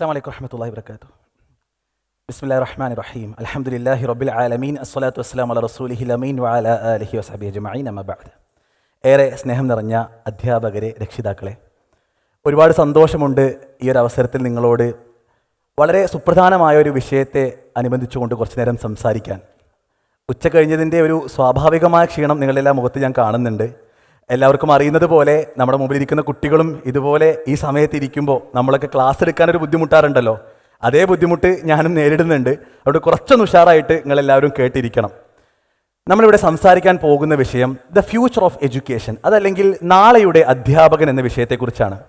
السلام عليكم ورحمة الله وبركاته بسم الله الرحمن الرحيم الحمد لله رب العالمين الصلاة والسلام على رسوله الأمين وعلى آله وصحبه أجمعين أما بعد ഏറെ സ്നേഹം നിറഞ്ഞ അധ്യാപകരെ രക്ഷിതാക്കളെ ഒരുപാട് സന്തോഷമുണ്ട് ഈ ഒരു അവസരത്തിൽ നിങ്ങളോട് വളരെ സുപ്രധാനമായ ഒരു വിഷയത്തെ അനുബന്ധിച്ചുകൊണ്ട് കുറച്ചു നേരം സംസാരിക്കാൻ ഉച്ച കഴിഞ്ഞതിൻ്റെ ഒരു സ്വാഭാവികമായ ക്ഷീണം നിങ്ങളെല്ലാം മുഖത്ത് ഞാൻ കാണുന്നുണ്ട് എല്ലാവർക്കും അറിയുന്നത് പോലെ നമ്മുടെ മുമ്പിൽ ഇരിക്കുന്ന കുട്ടികളും ഇതുപോലെ ഈ സമയത്ത് ഇരിക്കുമ്പോൾ നമ്മളൊക്കെ ക്ലാസ് എടുക്കാൻ ഒരു ബുദ്ധിമുട്ടാറുണ്ടല്ലോ. അതേ ബുദ്ധിമുട്ട് ഞാനും നേരിടുന്നുണ്ട്. അതുകൊണ്ട് കുറച്ചൊന്ന് ഉഷാറായിട്ട് നിങ്ങളെല്ലാവരും കേട്ടിരിക്കണം. നമ്മളിവിടെ സംസാരിക്കാൻ പോകുന്ന വിഷയം ദ ഫ്യൂച്ചർ ഓഫ് എഡ്യൂക്കേഷൻ അതല്ലെങ്കിൽ നാളെയുടെ അധ്യാപകൻ എന്ന വിഷയത്തെക്കുറിച്ചാണ്.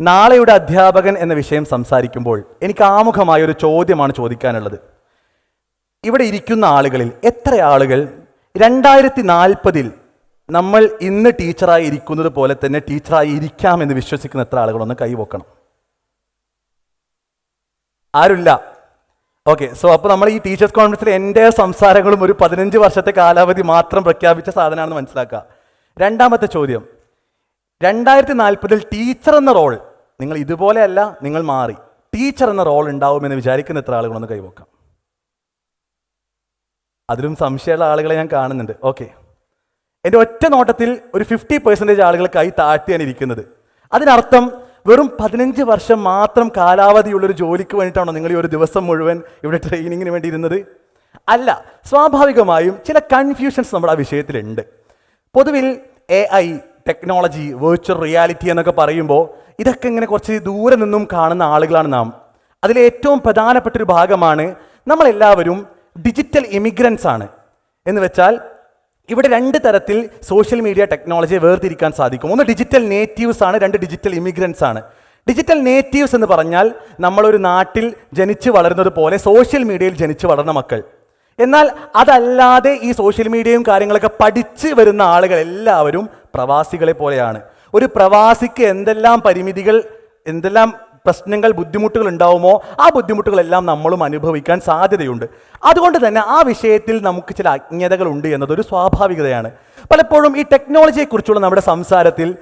നാളെയുടെ അധ്യാപകൻ എന്ന വിഷയം സംസാരിക്കുമ്പോൾ എനിക്ക് ആമുഖമായ ഒരു ചോദ്യമാണ് ചോദിക്കാനുള്ളത്. ഇവിടെ ഇരിക്കുന്ന ആളുകളിൽ എത്ര ആളുകൾ രണ്ടായിരത്തി നാൽപ്പതിൽ നമ്മൾ ഇന്ന് ടീച്ചറായി ഇരിക്കുന്നത് പോലെ തന്നെ ടീച്ചറായി ഇരിക്കാം എന്ന് വിശ്വസിക്കുന്ന എത്ര ആളുകളൊന്ന് കൈവക്കണം ആരുമില്ല? ഓക്കെ സോ അപ്പോൾ നമ്മൾ ഈ ടീച്ചേഴ്സ് കോൺഫറൻസിൽ എന്റെ സംസാരങ്ങളും ഒരു പതിനഞ്ച് വർഷത്തെ കാലാവധി മാത്രം പ്രഖ്യാപിച്ച സാധനമാണെന്ന് മനസ്സിലാക്കുക. രണ്ടാമത്തെ ചോദ്യം. രണ്ടായിരത്തി നാൽപ്പതിൽ ടീച്ചർ എന്ന റോൾ നിങ്ങൾ ഇതുപോലെയല്ല നിങ്ങൾ മാറി. ടീച്ചർ എന്ന റോൾ ഉണ്ടാവുമെന്ന് വിചാരിക്കുന്ന എത്ര ആളുകളൊന്ന് കൈവക്കാം അതിലും സംശയമുള്ള ആളുകളെ ഞാൻ കാണുന്നുണ്ട്. ഓക്കെ എന്റെ ഒറ്റ നോട്ടത്തിൽ ഒരു ഫിഫ്റ്റി പെർസെന്റേജ് ആളുകൾ താഴ്ത്തിയാണ് ഇരിക്കുന്നത്. അതിനർത്ഥം വെറും പതിനഞ്ച് വർഷം മാത്രം കാലാവധിയുള്ളൊരു ജോലിക്ക് വേണ്ടിയിട്ടാണോ നിങ്ങൾ ഈ ഒരു ദിവസം മുഴുവൻ ഇവിടെ ട്രെയിനിങ്ങിന് വേണ്ടി ഇരുന്നത് അല്ല സ്വാഭാവികമായും ചില കൺഫ്യൂഷൻസ് നമ്മുടെ ആ വിഷയത്തിലുണ്ട്. പൊതുവിൽ A I technology virtual reality എന്നൊക്കെ പറയുമ്പോൾ ഇതൊക്കെ ഇങ്ങനെ കുറച്ച് ദൂരെ നിന്നും കാണുന്ന ആളുകളാണ് നാം. അതിലെ ഏറ്റവും പ്രധാനപ്പെട്ട ഒരു ഭാഗമാണ് നമ്മളെല്ലാവരും ഡിജിറ്റൽ ഇമിഗ്രൻസ് ആണ്. എന്ന് വെച്ചാൽ ഇവിടെ രണ്ട് തരത്തിൽ സോഷ്യൽ മീഡിയ ടെക്നോളജിയെ വേർതിരിക്കാൻ സാധിക്കും. ഒന്ന് ഡിജിറ്റൽ നേറ്റീവ്സ് ആണ് രണ്ട് ഡിജിറ്റൽ ഇമിഗ്രൻസ് ആണ്. ഡിജിറ്റൽ നേറ്റീവ്സ് എന്ന് പറഞ്ഞാൽ നമ്മളൊരു നാട്ടിൽ ജനിച്ചു വളരുന്നത് പോലെ സോഷ്യൽ മീഡിയയിൽ ജനിച്ചു വളർന്ന മക്കൾ. എന്നാൽ അതല്ലാതെ ഈ സോഷ്യൽ മീഡിയയും കാര്യങ്ങളൊക്കെ പഠിച്ച് വരുന്ന ആളുകൾ എല്ലാവരും പ്രവാസികളെ പോലെയാണ്. ഒരു പ്രവാസിക്ക് എന്തെല്ലാം പരിമിതികൾ എന്തെല്ലാം പ്രശ്നങ്ങൾ ബുദ്ധിമുട്ടുകൾ ഉണ്ടാവുമോ? ആ ബുദ്ധിമുട്ടുകളെല്ലാം നമ്മളും അനുഭവിക്കാൻ സാധ്യതയുണ്ട്. അതുകൊണ്ട് തന്നെ ആ വിഷയത്തിൽ നമുക്ക് ചില അജ്ഞതകളുണ്ട് എന്നതൊരു സ്വാഭാവികതയാണ്. പലപ്പോഴും ഈ ടെക്നോളജിയെക്കുറിച്ചുള്ള നമ്മുടെ സംസാരത്തിൽ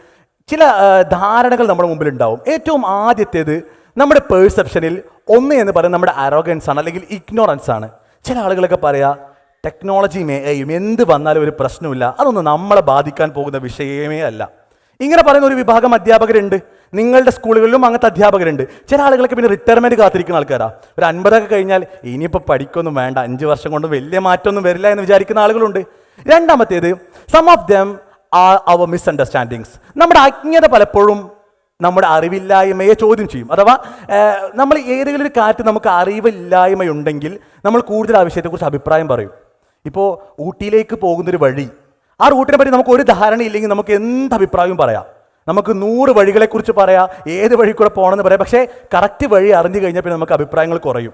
ചില ധാരണകൾ നമ്മുടെ മുമ്പിൽ ഉണ്ടാവും. ഏറ്റവും ആദ്യത്തേത് നമ്മുടെ പേഴ്സെപ്ഷനിൽ ഒന്ന് എന്ന് പറയുന്നത് നമ്മുടെ അറോഗൻസ് ആണ് അല്ലെങ്കിൽ ഇഗ്നോറൻസ് ആണ്. ചില ആളുകളൊക്കെ പറയാ ടെക്നോളജി മേയും എന്ത് വന്നാലും ഒരു പ്രശ്നമില്ല അതൊന്നും നമ്മളെ ബാധിക്കാൻ പോകുന്ന വിഷയമേ അല്ല. ഇങ്ങനെ പറയുന്ന ഒരു വിഭാഗം അധ്യാപകരുണ്ട്. നിങ്ങളുടെ സ്കൂളുകളിലും അങ്ങനത്തെ അധ്യാപകരുണ്ട്. ചില ആളുകളൊക്കെ പിന്നെ റിട്ടയർമെന്റ് കാത്തിരിക്കുന്ന ആൾക്കാരാ. ഒരു അൻപതൊക്കെ കഴിഞ്ഞാൽ ഇനിയിപ്പോൾ പഠിക്കൊന്നും വേണ്ട. അഞ്ച് വർഷം കൊണ്ട് വലിയ മാറ്റമൊന്നും വരില്ല എന്ന് വിചാരിക്കുന്ന ആളുകളുണ്ട്. രണ്ടാമത്തേത് some of them are our miss understandings നമ്മുടെ അജ്ഞത പലപ്പോഴും നമ്മുടെ അറിവില്ലായ്മയെ ചോദ്യം ചെയ്യും. അഥവാ നമ്മൾ ഏതെങ്കിലും ഒരു കാര്യത്തിൽ നമുക്ക് അറിവില്ലായ്മയുണ്ടെങ്കിൽ നമ്മൾ കൂടുതൽ ആ വിഷയത്തെക്കുറിച്ച് അഭിപ്രായം പറയും. ഇപ്പോൾ ഊട്ടിയിലേക്ക് പോകുന്നൊരു വഴി ആ റൂട്ടിനെ പറ്റി നമുക്ക് ഒരു ധാരണ ഇല്ലെങ്കിൽ നമുക്ക് എന്ത് അഭിപ്രായവും പറയാം? നമുക്ക് നൂറ് വഴികളെക്കുറിച്ച് പറയാം ഏത് വഴി കൂടെ പോകണമെന്ന് പറയാം. പക്ഷേ കറക്റ്റ് വഴി അറിഞ്ഞു കഴിഞ്ഞാൽ പിന്നെ നമുക്ക് അഭിപ്രായങ്ങൾ കുറയും.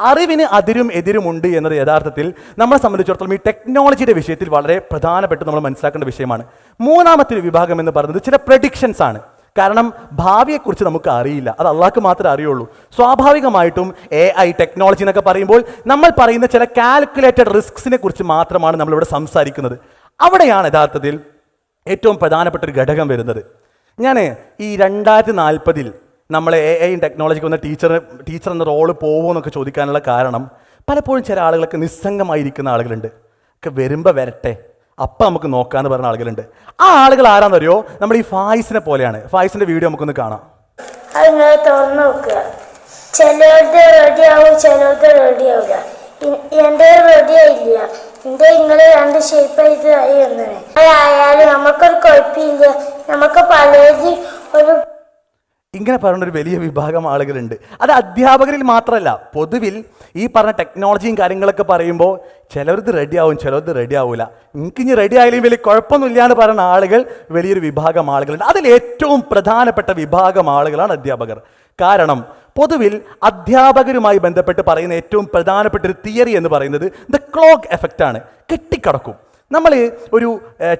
അറിവിന് അതിരും എതിരുമുണ്ട് എന്നത് യഥാർത്ഥത്തിൽ നമ്മളെ സംബന്ധിച്ചിടത്തോളം ഈ ടെക്നോളജിയുടെ വിഷയത്തിൽ വളരെ പ്രധാനപ്പെട്ട് നമ്മൾ മനസ്സിലാക്കേണ്ട വിഷയമാണ്. മൂന്നാമത്തെ വിഭാഗം എന്ന് പറയുന്നത് ചില പ്രഡിക്ഷൻസ് ആണ്. കാരണം ഭാവിയെക്കുറിച്ച് നമുക്ക് അറിയില്ല. അത് അള്ളാഹ്ക്ക് മാത്രമേ അറിയുള്ളൂ. സ്വാഭാവികമായിട്ടും എ ഐ ടെക്നോളജി എന്നൊക്കെ പറയുമ്പോൾ നമ്മൾ പറയുന്ന ചില കാൽക്കുലേറ്റഡ് റിസ്ക്സിനെ കുറിച്ച് മാത്രമാണ് നമ്മളിവിടെ സംസാരിക്കുന്നത്. അവിടെയാണ് യഥാർത്ഥത്തിൽ ഏറ്റവും പ്രധാനപ്പെട്ട ഒരു ഘടകം വരുന്നത്. ഞാൻ ഈ രണ്ടായിരത്തി നാൽപ്പതിൽ നമ്മളെ എ ഐ ടെക്നോളജിക്ക് വന്ന ടീച്ചർ ടീച്ചർ എന്ന റോൾ പോകുമോ എന്നൊക്കെ ചോദിക്കാനുള്ള കാരണം പലപ്പോഴും ചില ആളുകളൊക്കെ നിസ്സംഗമായിരിക്കുന്ന ആളുകളുണ്ട്. ഒക്കെ വരുമ്പോൾ വരട്ടെ. അപ്പം നമുക്ക് നോക്കാമെന്ന് പറഞ്ഞ ആളുകളുണ്ട്. ആ ആളുകൾ ആരാന്നറിയോ? നമ്മൾ ഈ ഫായിസിനെ പോലെയാണ്. ഫായിസിന്റെ വീഡിയോ നമുക്കൊന്ന് കാണാം. അതിങ്ങനെ തുറന്നു നോക്കുക? ചിലരുടെ എന്റെ റെഡി ആയില്ല എന്റെ ഇങ്ങൾ രണ്ട് ഷേപ്പ് ആയിട്ടായി ആയി വന്നത് അതായാലും നമുക്കൊരു കുഴപ്പമില്ല. നമുക്ക് പലരും ഒരു ഇങ്ങനെ പറയുന്ന ഒരു വലിയ വിഭാഗം ആളുകളുണ്ട്. അത് അധ്യാപകരിൽ മാത്രമല്ല പൊതുവിൽ ഈ പറഞ്ഞ ടെക്നോളജിയും കാര്യങ്ങളൊക്കെ പറയുമ്പോൾ ചിലർത് റെഡി ആവും ചിലർത് റെഡി ആവില്ല എനിക്ക് ഇനി റെഡി ആയാലും വലിയ കുഴപ്പമൊന്നുമില്ല എന്ന് പറയുന്ന ആളുകൾ വലിയൊരു വിഭാഗം ആളുകളുണ്ട്. അതിൽ ഏറ്റവും പ്രധാനപ്പെട്ട വിഭാഗം ആളുകളാണ് അധ്യാപകർ. കാരണം പൊതുവിൽ അധ്യാപകരുമായി ബന്ധപ്പെട്ട് പറയുന്ന ഏറ്റവും പ്രധാനപ്പെട്ട ഒരു തിയറി എന്ന് പറയുന്നത് ദ ക്ലോക്ക് എഫക്റ്റ് ആണ്. കെട്ടിക്കടക്കും. നമ്മൾ ഒരു